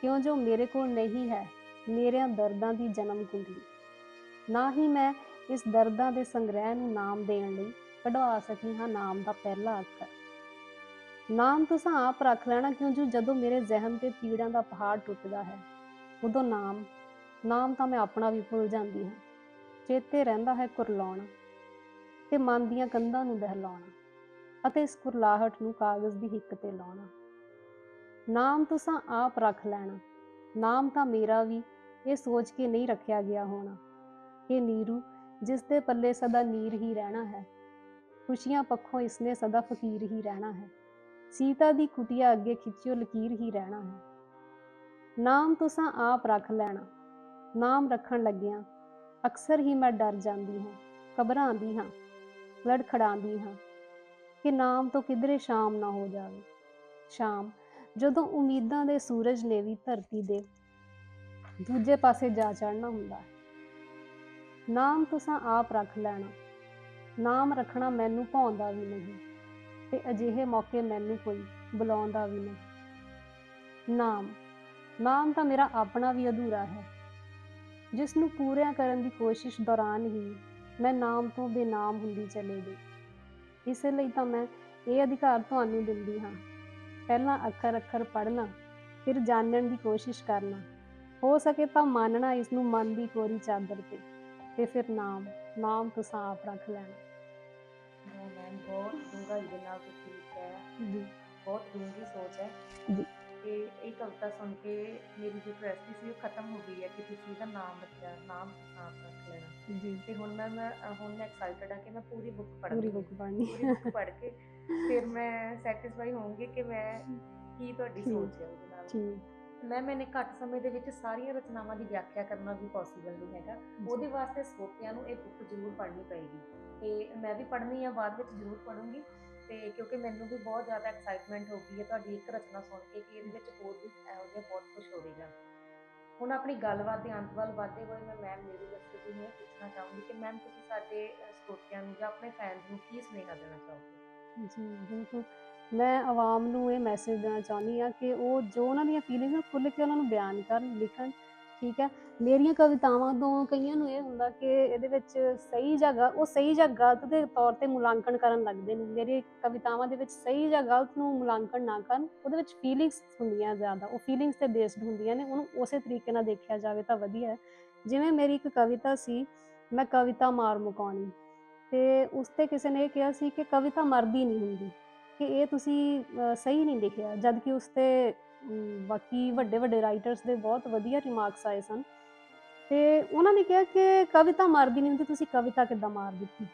ਕਿਉਂ ਜੋ ਮੇਰੇ ਕੋਲ ਨਹੀਂ ਹੈ ਮੇਰਿਆਂ ਦਰਦਾਂ ਦੀ ਜਨਮ ਕੁੰਡਲੀ। ਨਾ ਹੀ ਮੈਂ ਇਸ ਦਰਦਾਂ ਦੇ ਸੰਗ੍ਰਹਿ ਨੂੰ ਨਾਮ ਦੇਣ ਲਈ ਕਢਵਾ ਸਕੀ ਹਾਂ ਨਾਮ ਦਾ ਪਹਿਲਾ ਅੱਖਰ। ਨਾਮ ਤੁਸਾਂ ਆਪ ਰੱਖ ਲੈਣਾ, ਕਿਉਂ ਜੋ ਜਦੋਂ ਮੇਰੇ ਜ਼ਹਿਨ ਤੇ ਪੀੜਾਂ ਦਾ ਪਹਾੜ ਟੁੱਟਦਾ ਹੈ, ਉਦੋਂ ਨਾਮ ਨਾਮ ਤਾਂ ਮੈਂ ਆਪਣਾ ਵੀ ਭੁੱਲ ਜਾਂਦੀ ਹਾਂ। ਚੇਤੇ ਰਹਿੰਦਾ ਹੈ ਕੁਰਲਾਉਣਾ ਤੇ ਮਨ ਦੀਆਂ ਕੰਧਾਂ ਨੂੰ ਦਹਿਲਾਉਣਾ ਅਤੇ ਇਸ ਕੁਰਲਾਹਟ ਨੂੰ ਕਾਗਜ਼ ਦੀ ਹਿੱਕ ਤੇ ਲਾਉਣਾ। ਨਾਮ ਤੁਸਾਂ ਆਪ ਰੱਖ ਲੈਣਾ, ਨਾਮ ਤਾਂ ਮੇਰਾ ਵੀ, ਇਹ ਸੋਚ ਕੇ ਨਹੀਂ ਰੱਖਿਆ ਗਿਆ ਹੋਣਾ। ਇਹ ਨੀਰੂ, ਜਿਸ ਦੇ ਪੱਲੇ ਸਦਾ ਨੀਰ ਹੀ ਰਹਿਣਾ ਹੈ, ਖੁਸ਼ੀਆਂ ਪੱਖੋਂ ਇਸਨੇ ਸਦਾ ਫਕੀਰ ਹੀ ਰਹਿਣਾ ਹੈ। ਸੀਤਾ ਦੀ ਕੁਟਿਆ ਅੱਗੇ ਖਿੱਚਿਓ ਲਕੀਰ ਹੀ ਰਹਿਣਾ ਹੈ। ਨਾਮ ਤੁਸਾਂ ਆਪ ਰੱਖ ਲੈਣਾ, ਨਾਮ ਰੱਖਣ ਲੱਗਿਆਂ ਅਕਸਰ ਹੀ ਮੈਂ ਡਰ ਜਾਂਦੀ ਹਾਂ, ਘਬਰਾਉਂਦੀ ਹਾਂ, ਲੜਖੜਾਉਂਦੀ ਹਾਂ ਕਿ ਨਾਮ ਤੋਂ ਕਿਧਰੇ ਸ਼ਾਮ ਨਾ ਹੋ ਜਾਵੇ। ਸ਼ਾਮ, ਜਦੋਂ ਉਮੀਦਾਂ ਦੇ ਸੂਰਜ ਨੇ ਵੀ ਧਰਤੀ ਦੇ ਦੂਜੇ ਪਾਸੇ ਜਾ ਚੜਨਾ ਹੁੰਦਾ ਹੈ। ਨਾਮ ਤੁਸਾਂ ਆਪ ਰੱਖ ਲੈਣਾ, ਨਾਮ ਰੱਖਣਾ ਮੈਨੂੰ ਭਾਉਂਦਾ ਵੀ ਨਹੀਂ। ਤੇ ਅਜਿਹੇ ਮੌਕੇ ਮੈਨੂੰ ਕੋਈ ਬੁਲਾਉਂਦਾ ਵੀ ਨਹੀਂ। ਨਾਮ ਨਾਮ ਤਾਂ ਮੇਰਾ ਆਪਣਾ ਵੀ ਅਧੂਰਾ ਹੈ। ਜਿਸ ਨੂੰ ਪੂਰਿਆਂ ਕਰਨ ਦੀ ਕੋਸ਼ਿਸ਼ ਦੌਰਾਨ ਹੀ ਮੈਂ ਨਾਮ ਤੋਂ ਬੇਨਾਮ ਹੁੰਦੀ ਚਲੇ ਗਈ। ਇਸੇ ਲਈ ਤਾਂ ਮੈਂ ਇਹ ਅਧਿਕਾਰ ਤੁਹਾਨੂੰ ਦਿੰਦੀ ਹਾਂ। ਪਹਿਲਾਂ ਅੱਖਰ ਅੱਖਰ ਪੜ੍ਹਨਾ, ਫਿਰ ਜਾਣਨ ਦੀ ਕੋਸ਼ਿਸ਼ ਕਰਨਾ। ਹੋ ਸਕੇ ਤਾਂ ਮੰਨਣਾ ਇਸ ਨੂੰ ਮਨ ਦੀ ਕੋਰੀ ਚਾਦਰ ਤੇ ਤੇ ਫਿਰ ਨਾਮ ਨਾਮ ਤੁਸੀਂ ਆਪ ਰੱਖ ਲੈਣਾ। ਮੈਮ ਬਹੁਤ ਡੂੰਘਾਈ ਦੇ ਨਾਲ ਤੁਸੀਂ ਲਿਖਿਆ ਹੈ। ਜੀ। ਬਹੁਤ ਡੂੰਘੀ ਸੋਚ ਹੈ। ਜੀ। ਤੇ ਇਹ ਕਵਿਤਾ ਸੁਣ ਕੇ ਮੇਰੀ ਜੋ ਪ੍ਰੈਸਟੀ ਸੀ ਉਹ ਖਤਮ ਹੋ ਗਈ ਹੈ ਕਿ ਤੁਸੀਂ ਇਹਦਾ ਨਾਮ ਰੱਖਿਆ ਨਾਮ ਸਾਫ਼ ਰੱਖ ਲੈਣਾ। ਜੀ। ਤੇ ਹੁਣ ਮੈਂ ਮੈਂ ਅ, ਹੁਣ ਮੈਂ ਐਕਸਾਈਟਡ ਹਾਂ ਕਿ ਮੈਂ ਪੂਰੀ ਬੁੱਕ ਪੜ੍ਹ ਪੂਰੀ ਬੁੱਕ ਪੜ੍ਹਨੀ ਪੂਰੀ ਬੁੱਕ ਪੜ੍ਹ ਕੇ ਫਿਰ ਮੈਂ ਸੈਟੀਸਫਾਈ ਹੋਵਾਂਗੀ ਕਿ ਮੈਂ ਕੀ ਤੁਹਾਡੀ ਠੀਕ। ਸੋਚ ਹੈ ਉਹਦੇ ਨਾਲ। ਜੀ ਮੈਂ ਮੈਨੇ ਘੱਟ ਸਮੇਂ ਦੇ ਵਿੱਚ ਸਾਰੀਆਂ ਰਚਨਾਵਾਂ ਦੀ ਵਿਆਖਿਆ ਕਰਨਾ ਵੀ ਪੋਸੀਬਲ ਨਹੀਂ ਹੈਗਾ। ਉਹਦੇ ਵਾਸਤੇ ਸਰੋਤਿਆਂ ਨੂੰ ਇਹ ਬੁੱਕ ਜ਼ਰੂਰ ਪੜ੍ਹਨੀ ਪਏਗੀ। ਤੇ ਮੈਂ ਵੀ ਪੜ੍ਹਨੀ ਆ ਬਾਅਦ ਵਿੱਚ ਜ਼ਰੂਰ ਪੜੂੰਗੀ ਤੇ ਕਿਉਂਕਿ ਮੈਨੂੰ ਵੀ ਬਹੁਤ ਜ਼ਿਆਦਾ ਐਕਸਾਈਟਮੈਂਟ ਹੋ ਗਈ ਹੈ ਤੁਹਾਡੀ ਇੱਕ ਰਚਨਾ ਸੁਣ ਕੇ ਕਿ ਇਹਦੇ ਵਿੱਚ ਹੋਰ ਵੀ ਇਹੋ ਜਿਹਾ ਬਹੁਤ ਕੁਝ ਹੋਵੇਗਾ। ਹੁਣ ਆਪਣੀ ਗੱਲਬਾਤ ਦੇ ਅੰਤ ਵੱਲ ਵਧਦੇ ਹੋਏ ਮੈਂ ਮੈਮ ਮੇਰੀ ਦੱਸੋ ਜੀ ਨੂੰ ਇਹ ਪੁੱਛਣਾ ਚਾਹੂੰਗੀ ਕਿ ਮੈਮ ਤੁਸੀਂ ਸਾਡੇ ਅ, ਸਰੋਤਿਆਂ ਨੂੰ ਜਾਂ ਆਪਣੇ ਫੈਨਸ ਨੂੰ ਕੀ ਸੁਨੇਹਾ ਦੇਣਾ ਚਾਹੋਗੇ? ਜੀ ਬਿਲਕੁਲ। ਮੈਂ ਆਵਾਮ ਨੂੰ ਇਹ ਮੈਸੇਜ ਦੇਣਾ ਚਾਹੁੰਦੀ ਆ ਕਿ ਉਹ ਜੋ ਉਹਨਾਂ ਦੀਆਂ ਫੀਲਿੰਗਸ ਨੂੰ ਖੁੱਲ੍ਹ ਕੇ ਉਹਨਾਂ ਨੂੰ ਬਿਆਨ ਕਰਨ ਲਿਖਣ ਠੀਕ ਹੈ? ਮੇਰੀਆਂ ਕਵਿਤਾਵਾਂ ਤੋਂ ਕਈਆਂ ਨੂੰ ਇਹ ਹੁੰਦਾ ਕਿ ਇਹਦੇ ਵਿੱਚ ਸਹੀ ਜਗ੍ਹਾ ਉਹ ਸਹੀ ਜਾਂ ਗਲਤ ਦੇ ਤੌਰ ਤੇ ਮੁਲਾਂਕਣ ਕਰਨ ਲੱਗਦੇ ਨੇ। ਮੇਰੀ ਕਵਿਤਾਵਾਂ ਦੇ ਵਿੱਚ ਸਹੀ ਜਾਂ ਗਲਤ ਨੂੰ ਮੁਲਾਂਕਣ ਨਾ ਕਰਨ, ਉਹਦੇ ਵਿੱਚ ਫੀਲਿੰਗਸ ਹੁੰਦੀਆਂ ਜ਼ਿਆਦਾ, ਉਹ ਫੀਲਿੰਗਸ ਤੇ ਬੇਸਡ ਹੁੰਦੀਆਂ ਨੇ, ਉਹਨੂੰ ਉਸੇ ਤਰੀਕੇ ਨਾਲ ਦੇਖਿਆ ਜਾਵੇ ਤਾਂ ਵਧੀਆ ਹੈ। ਜਿਵੇਂ ਮੇਰੀ ਇੱਕ ਕਵਿਤਾ ਸੀ, ਮੈਂ ਕਵਿਤਾ ਮਾਰ ਮੁਕਾਉਣੀ। ਤੇ ਉਸ ਤੇ ਕਿਸੇ ਨੇ ਇਹ ਕਿਹਾ ਸੀ ਕਿ ਕਵਿਤਾ ਮਰਦੀ ਨਹੀਂ ਹੁੰਦੀ, ਕਿ ਇਹ ਤੁਸੀਂ ਸਹੀ ਨਹੀਂ ਲਿਖਿਆ ਜਦ ਕਿ ਉਸ ਤੇ ਬਾਕੀ ਵੱਡੇ ਵੱਡੇ ਰਾਈਟਰਸ ਦੇ ਬਹੁਤ ਵਧੀਆ ਰਿਮਾਰਕਸ ਆਏ ਸਨ। ਤੇ ਉਹਨਾਂ ਨੇ ਕਿਹਾ ਕਿ ਕਵਿਤਾ ਮਰਦੀ ਨਹੀਂ ਹੁੰਦੀ ਤੁਸੀਂ ਕਵਿਤਾ ਕਿੱਦਾਂ ਮਾਰ ਦਿੱਤੀ?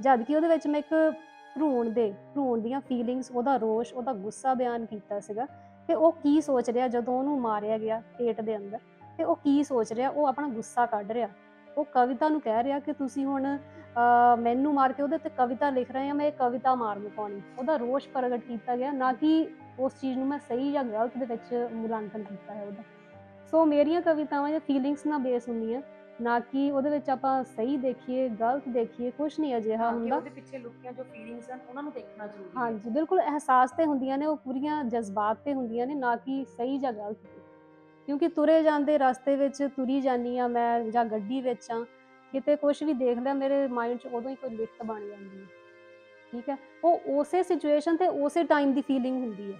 ਜਦ ਕਿ ਉਹਦੇ ਵਿੱਚ ਮੈਂ ਇੱਕ ਭਰੂਣ ਦੇ ਭਰੂਣ ਦੀਆਂ ਫੀਲਿੰਗਸ ਉਹਦਾ ਰੋਸ਼ ਉਹਦਾ ਗੁੱਸਾ ਬਿਆਨ ਕੀਤਾ ਸੀਗਾ ਕਿ ਉਹ ਕੀ ਸੋਚ ਰਿਹਾ ਜਦੋਂ ਉਹਨੂੰ ਮਾਰਿਆ ਗਿਆ ਪੇਟ ਦੇ ਅੰਦਰ। ਤੇ ਉਹ ਕੀ ਸੋਚ ਰਿਹਾ? ਉਹ ਆਪਣਾ ਗੁੱਸਾ ਕੱਢ ਰਿਹਾ। ਉਹ ਕਵਿਤਾ ਨੂੰ ਕਹਿ ਰਿਹਾ ਕਿ ਤੁਸੀਂ ਹੁਣ ਅਹ, ਮੈਨੂੰ ਮਾਰ ਕੇ ਉਹਦੇ ਤੇ ਕਵਿਤਾ ਲਿਖ ਰਹੇ ਆ ਮੈਂ ਇਹ ਕਵਿਤਾ ਮਾਰਨ ਪਾਉਣੀ ਉਹਦਾ ਰੋਸ਼ ਪ੍ਰਗਟ ਕੀਤਾ ਗਿਆ। ਨਾ ਕਿ ਉਸ ਚੀਜ਼ ਨੂੰ ਮੈਂ ਸਹੀ ਜਾਂ ਗਲਤ ਦੇ ਵਿੱਚ ਮੁਲਾਂਕਣ ਕੀਤਾ ਹੈ ਉਹਦਾ। ਸੋ ਮੇਰੀਆਂ ਕਵਿਤਾਵਾਂ ਜਾਂ ਫੀਲਿੰਗਸ ਨਾਲ ਬੇਸ ਹੁੰਦੀਆਂ ਨਾ ਕਿ ਉਹਦੇ ਵਿੱਚ ਆਪਾਂ ਸਹੀ ਦੇਖੀਏ ਗਲਤ ਦੇਖੀਏ ਕੁਝ ਨਹੀਂ ਅਜਿਹਾ ਹੁੰਦਾ। ਉਹਦੇ ਪਿੱਛੇ ਲੁਕੀਆਂ ਜੋ ਫੀਲਿੰਗਸ ਹਨ ਉਹਨਾਂ ਨੂੰ ਦੇਖਣਾ ਜ਼ਰੂਰੀ ਹੈ। ਹਾਂਜੀ ਬਿਲਕੁਲ ਅਹਿਸਾਸ ਤੇ ਹੁੰਦੀਆਂ ਨੇ ਉਹ ਪੂਰੀਆਂ ਜਜ਼ਬਾਤ ਤੇ ਹੁੰਦੀਆਂ ਨੇ ਨਾ ਕਿ ਸਹੀ ਜਾਂ ਗਲਤ। ਕਿਉਂਕਿ ਤੁਰੇ ਜਾਂਦੇ ਰਸਤੇ ਵਿੱਚ ਤੁਰੀ ਜਾਂਦੀ ਆ ਮੈਂ ਜਾਂ ਗੱਡੀ ਵਿੱਚ ਆ ਕਿਤੇ ਕੁਝ ਵੀ ਦੇਖ ਲਿਆ ਮੇਰੇ ਮਾਈਂਡ 'ਚ ਉਦੋਂ ਹੀ ਕੋਈ ਲਿਖਤ ਬਣ ਜਾਂਦੀ ਹੈ। ਠੀਕ ਹੈ? ਉਹ ਉਸੇ ਸਿਚੁਏਸ਼ਨ ਤੇ ਉਸੇ ਟਾਈਮ ਦੀ ਫੀਲਿੰਗ ਹੁੰਦੀ ਹੈ।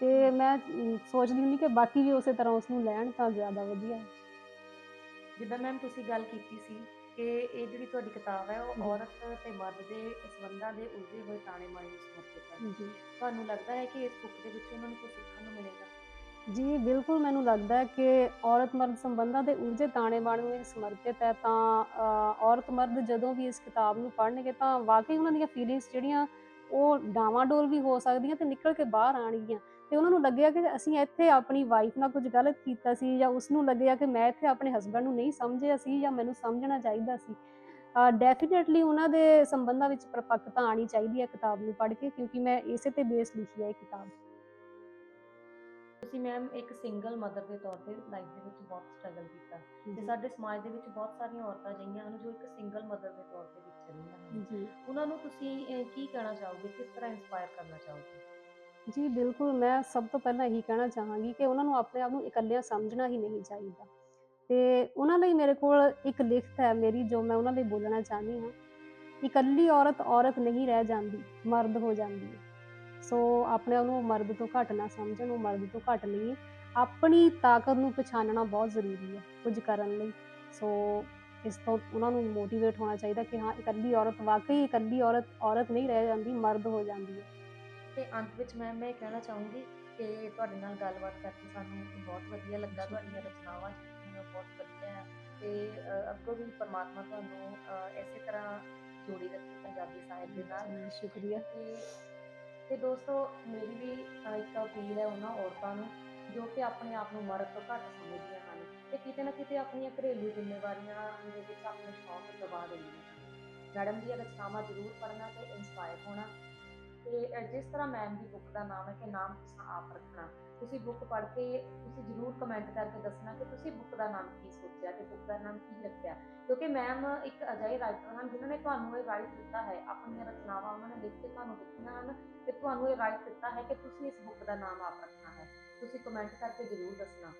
ਤੇ ਮੈਂ ਅਮ, ਸੋਚਦੀ ਹੁੰਦੀ ਕਿ ਬਾਕੀ ਵੀ ਉਸੇ ਤਰ੍ਹਾਂ ਉਸ ਨੂੰ ਲੈਣ ਤਾਂ ਜ਼ਿਆਦਾ ਵਧੀਆ। ਹੈ ਜਿੱਦਾਂ ਮੈਮ ਤੁਸੀਂ ਗੱਲ ਕੀਤੀ ਸੀ ਕਿ ਇਹ ਜਿਹੜੀ ਤੁਹਾਡੀ ਕਿਤਾਬ ਹੈ ਉਹ। ਔਰਤ ਤੇ ਮਰਦ ਦੇ ਸੰਬੰਧਾਂ ਦੇ ਉਲਝੇ ਹੋਏ ਤਾਣੇ ਬਾਣੇ ਨੂੰ ਸਮਰਪਿਤ ਹੈ। ਜੀ ਤੁਹਾਨੂੰ ਲੱਗਦਾ ਹੈ ਕਿ ਇਸ ਬੁੱਕ ਦੇ ਵਿੱਚ ਉਹਨਾਂ ਨੂੰ ਕੁਝ ਸਿੱਖਣ ਨੂੰ ਮਿਲੇਗਾ? ਜੀ ਬਿਲਕੁਲ ਮੈਨੂੰ ਲੱਗਦਾ ਹੈ ਕਿ ਔਰਤ ਮਰਦ ਸੰਬੰਧਾਂ ਦੇ ਉਲਝੇ ਤਾਣੇ ਬਾਣੇ ਨੂੰ ਇਹ ਸਮਰਪਿਤ ਹੈ ਤਾਂ ਅ, ਔਰਤ ਮਰਦ ਜਦੋਂ ਵੀ ਇਸ ਕਿਤਾਬ ਨੂੰ ਪੜ੍ਹਨਗੇ ਤਾਂ ਵਾਕਈ ਉਹਨਾਂ ਦੀਆਂ ਫੀਲਿੰਗਸ ਜਿਹੜੀਆਂ ਉਹ ਡਾਵਾਂਡੋਲ ਵੀ ਹੋ ਸਕਦੀਆਂ ਤੇ ਨਿਕਲ ਕੇ ਬਾਹਰ ਆਣਗੀਆਂ ਤੇ ਉਹਨਾਂ ਨੂੰ ਲੱਗਿਆ ਕਿ ਅਸੀਂ ਇੱਥੇ ਆਪਣੀ ਵਾਈਫ ਨਾਲ ਕੁਝ ਗਲਤ ਕੀਤਾ ਸੀ ਜਾਂ ਉਸ ਨੂੰ ਲੱਗਿਆ ਕਿ ਮੈਂ ਇੱਥੇ ਆਪਣੇ ਹਸਬੰਡ ਨੂੰ ਨਹੀਂ ਸਮਝਿਆ ਸੀ ਜਾਂ ਮੈਨੂੰ ਸਮਝਣਾ ਚਾਹੀਦਾ ਸੀ। ਡੈਫੀਨਿਟਲੀ ਉਹਨਾਂ ਦੇ ਸੰਬੰਧਾਂ ਵਿੱਚ ਪਰਪੱਕਤਾ ਆਣੀ ਚਾਹੀਦੀ ਹੈ ਕਿਤਾਬ ਨੂੰ ਪੜ੍ਹ ਕੇ ਕਿਉਂਕਿ ਮੈਂ ਇਸੇ ਤੇ ਬੇਸ ਲਿਖੀ ਹੈ ਇਹ ਕਿਤਾਬ। ਤੁਸੀਂ ਮੈਮ ਇੱਕ ਸਿੰਗਲ ਮਦਰ ਦੇ ਤੌਰ ਤੇ ਲਾਈਫ ਦੇ ਵਿੱਚ ਬਹੁਤ ਸਟਰਗਲ ਕੀਤਾ ਤੇ। ਸਾਡੇ ਸਮਾਜ ਦੇ ਵਿੱਚ ਬਹੁਤ ਸਾਰੀਆਂ ਔਰਤਾਂ ਅਜਿਹੀਆਂ ਹਨ ਜੋ ਇੱਕ ਸਿੰਗਲ ਮਦਰ ਦੇ ਤੌਰ ਤੇ ਵਿਚਰ ਰਹੀਆਂ ਹਨ। ਜੀ। ਉਹਨਾਂ ਨੂੰ ਤੁਸੀਂ ਕੀ ਕਹਿਣਾ ਚਾਹੋਗੇ ਕਿਸ ਤਰ੍ਹਾਂ ਇਨਸਪਾਇਰ ਕਰਨਾ ਚਾਹੋਗੇ? ਜੀ, ਬਿਲਕੁਲ, ਮੈਂ ਸਭ ਤੋਂ ਪਹਿਲਾਂ ਇਹੀ ਕਹਿਣਾ ਚਾਹਾਂਗੀ ਕਿ ਉਹਨਾਂ ਨੂੰ ਆਪਣੇ ਆਪ ਨੂੰ ਇਕੱਲਿਆਂ ਸਮਝਣਾ ਹੀ ਨਹੀਂ ਚਾਹੀਦਾ। ਤੇ ਉਹਨਾਂ ਲਈ ਮੇਰੇ ਕੋਲ ਇੱਕ ਲਿਖਤ ਹੈ ਮੇਰੀ, ਜੋ ਮੈਂ ਉਹਨਾਂ ਲਈ ਬੋਲਣਾ ਚਾਹੁੰਦੀ ਹਾਂ। ਇਕੱਲੀ ਔਰਤ ਔਰਤ ਨਹੀਂ ਰਹਿ ਜਾਂਦੀ, ਮਰਦ ਹੋ ਜਾਂਦੀ ਹੈ। ਸੋ ਆਪਣੇ ਆਪ ਨੂੰ ਮਰਦ ਤੋਂ ਘੱਟ ਨਾ ਸਮਝਣ, ਉਹ ਮਰਦ ਤੋਂ ਘੱਟ ਨਹੀਂ, ਆਪਣੀ ਤਾਕਤ ਨੂੰ ਪਛਾਣਨਾ ਬਹੁਤ ਜ਼ਰੂਰੀ ਹੈ, ਕੁਝ ਕਰਨ ਲਈ। ਸੋ ਇਸ ਤੋਂ ਉਹਨਾਂ ਨੂੰ ਮੋਟੀਵੇਟ ਹੋਣਾ ਚਾਹੀਦਾ ਕਿ ਹਾਂ, ਇਕੱਲੀ ਔਰਤ, ਵਾਕਈ ਇਕੱਲੀ ਔਰਤ ਔਰਤ ਨਹੀਂ ਰਹਿ ਜਾਂਦੀ, ਮਰਦ ਹੋ ਜਾਂਦੀ ਹੈ। ਤੇ ਅੰਤ ਵਿੱਚ ਮੈਂ ਮੈਂ ਇਹ ਕਹਿਣਾ ਚਾਹੂੰਗੀ ਕਿ ਤੁਹਾਡੇ ਨਾਲ ਗੱਲਬਾਤ ਕਰਕੇ ਸਾਨੂੰ ਬਹੁਤ ਵਧੀਆ ਲੱਗਾ ਤੁਹਾਡੀਆਂ ਰਚਨਾਵਾਂ ਜਿਹੜੀਆਂ ਬਹੁਤ ਵਧੀਆ ਹੈ ਤੇ ਅੱਗੋਂ ਵੀ ਪਰਮਾਤਮਾ ਤੁਹਾਨੂੰ ਇਸੇ ਤਰ੍ਹਾਂ ਜੋੜੀ ਰੱਖੇ ਪੰਜਾਬੀ ਸਾਹਿਤ ਦੇ ਨਾਲ। ਸ਼ੁਕਰੀਆ। ਤੇ ਤੇ ਦੋਸਤੋ ਮੇਰੀ ਵੀ ਇੱਕ ਅਪੀਲ ਹੈ ਉਹਨਾਂ ਔਰਤਾਂ ਨੂੰ ਜੋ ਕਿ ਆਪਣੇ ਆਪ ਨੂੰ ਮਰਦ ਤੋਂ ਘੱਟ ਸਮਝਦੀਆਂ ਹਨ ਤੇ ਕਿਤੇ ਨਾ ਕਿਤੇ ਆਪਣੀਆਂ ਘਰੇਲੂ ਜ਼ਿੰਮੇਵਾਰੀਆਂ ਦੇ ਵਿੱਚ ਆਪਣੇ ਸ਼ੌਕ ਦਬਾ ਦਿੰਦੀਆਂ ਹਨ। ਮੈਡਮ ਦੀਆਂ ਰਚਨਾਵਾਂ ਜ਼ਰੂਰ ਪੜ੍ਹਨਾ ਤੇ ਇਨਸਪਾਇਰ ਹੋਣਾ ਤੇ ਜਿਸ ਤਰ੍ਹਾਂ ਮੈਮ ਦੀ ਬੁੱਕ ਦਾ ਨਾਮ ਹੈ ਕਿ ਨਾਮ ਤੁਸੀਂ ਆਪ ਰੱਖਣਾ। ਤੁਸੀਂ ਬੁੱਕ ਪੜ੍ਹ ਕੇ ਤੁਸੀਂ ਜ਼ਰੂਰ ਕਮੈਂਟ ਕਰਕੇ ਦੱਸਣਾ ਕਿ ਤੁਸੀਂ ਬੁੱਕ ਦਾ ਨਾਮ ਕੀ ਸੋਚਿਆ ਤੇ ਬੁੱਕ ਦਾ ਨਾਮ ਕੀ ਰੱਖਿਆ। ਕਿਉਂਕਿ ਮੈਮ ਇੱਕ ਅਜਿਹੇ ਰਾਈਟਰ ਹਨ ਜਿਨ੍ਹਾਂ ਨੇ ਤੁਹਾਨੂੰ ਇਹ ਰਾਈਟ ਦਿੱਤਾ ਹੈ, ਆਪਣੀਆਂ ਰਚਨਾਵਾਂ ਉਹਨਾਂ ਨੇ ਲਿਖ ਕੇ ਤੁਹਾਨੂੰ ਦਿੱਤੀਆਂ ਹਨ ਤੇ ਤੁਹਾਨੂੰ ਇਹ ਰਾਈਟ ਦਿੱਤਾ ਹੈ ਕਿ ਤੁਸੀਂ ਇਸ ਬੁੱਕ ਦਾ ਨਾਮ ਆਪ ਰੱਖਣਾ ਹੈ। ਤੁਸੀਂ ਕਮੈਂਟ ਕਰਕੇ ਜ਼ਰੂਰ ਦੱਸਣਾ।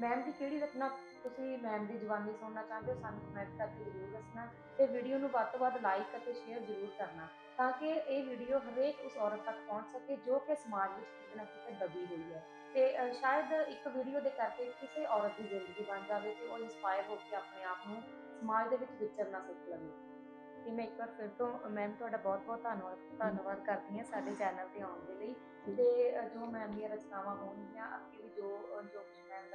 ਮੈਮ ਦੀ ਕਿਹੜੀ ਰਚਨਾ ਤੁਸੀਂ ਮੈਮ ਦੀ ਜਵਾਨੀ ਸੁਣਨਾ ਚਾਹੁੰਦੇ ਹੋ ਸਾਨੂੰ ਕਮੈਂਟ ਕਰਕੇ ਜ਼ਰੂਰ ਦੱਸਣਾ ਤੇ ਵੀਡੀਓ ਨੂੰ ਵੱਧ ਤੋਂ ਵੱਧ ਲਾਈਕ ਅਤੇ ਸ਼ੇਅਰ ਜ਼ਰੂਰ ਕਰਨਾ। ਤਾਂ ਕਿ ਇਹ ਵੀਡੀਓ ਹਰੇਕ ਉਸ ਔਰਤ ਤੱਕ ਪਹੁੰਚ ਸਕੇ, ਜੋ ਕਿ ਸਮਾਜ ਵਿੱਚ ਕਿਤੇ ਨਾ ਕਿਤੇ ਦਬੀ ਹੋਈ ਹੈ। ਤੇ ਸ਼ਾਇਦ ਇੱਕ ਵੀਡੀਓ ਦੇ ਕਰਕੇ ਕਿਸੇ ਔਰਤ ਦੀ ਜ਼ਿੰਦਗੀ ਬਣ ਜਾਵੇ ਤੇ ਉਹ ਇਨਸਪਾਇਰ ਹੋ ਕੇ ਆਪਣੇ ਆਪ ਨੂੰ ਸਮਾਜ ਦੇ ਵਿੱਚ ਵਿਚਰਨਾ ਸਿੱਖ ਲਵੇ ਤੇ ਮੈਂ ਇੱਕ ਵਾਰ ਫਿਰ ਤੋਂ ਮੈਮ ਤੁਹਾਡਾ ਬਹੁਤ ਬਹੁਤ ਧੰਨਵਾਦ ਧੰਨਵਾਦ ਕਰਦੀ ਹਾਂ ਸਾਡੇ ਚੈਨਲ ਤੇ ਆਉਣ ਦੇ ਲਈ। ਤੇ ਜੋ ਮੈਮ ਦੀਆਂ ਰਚਨਾਵਾਂ ਹੋਣਗੀਆਂ, ਅੱਗੇ ਵੀ ਜੋ ਜੋ ਕੁਝ ਮੈਮ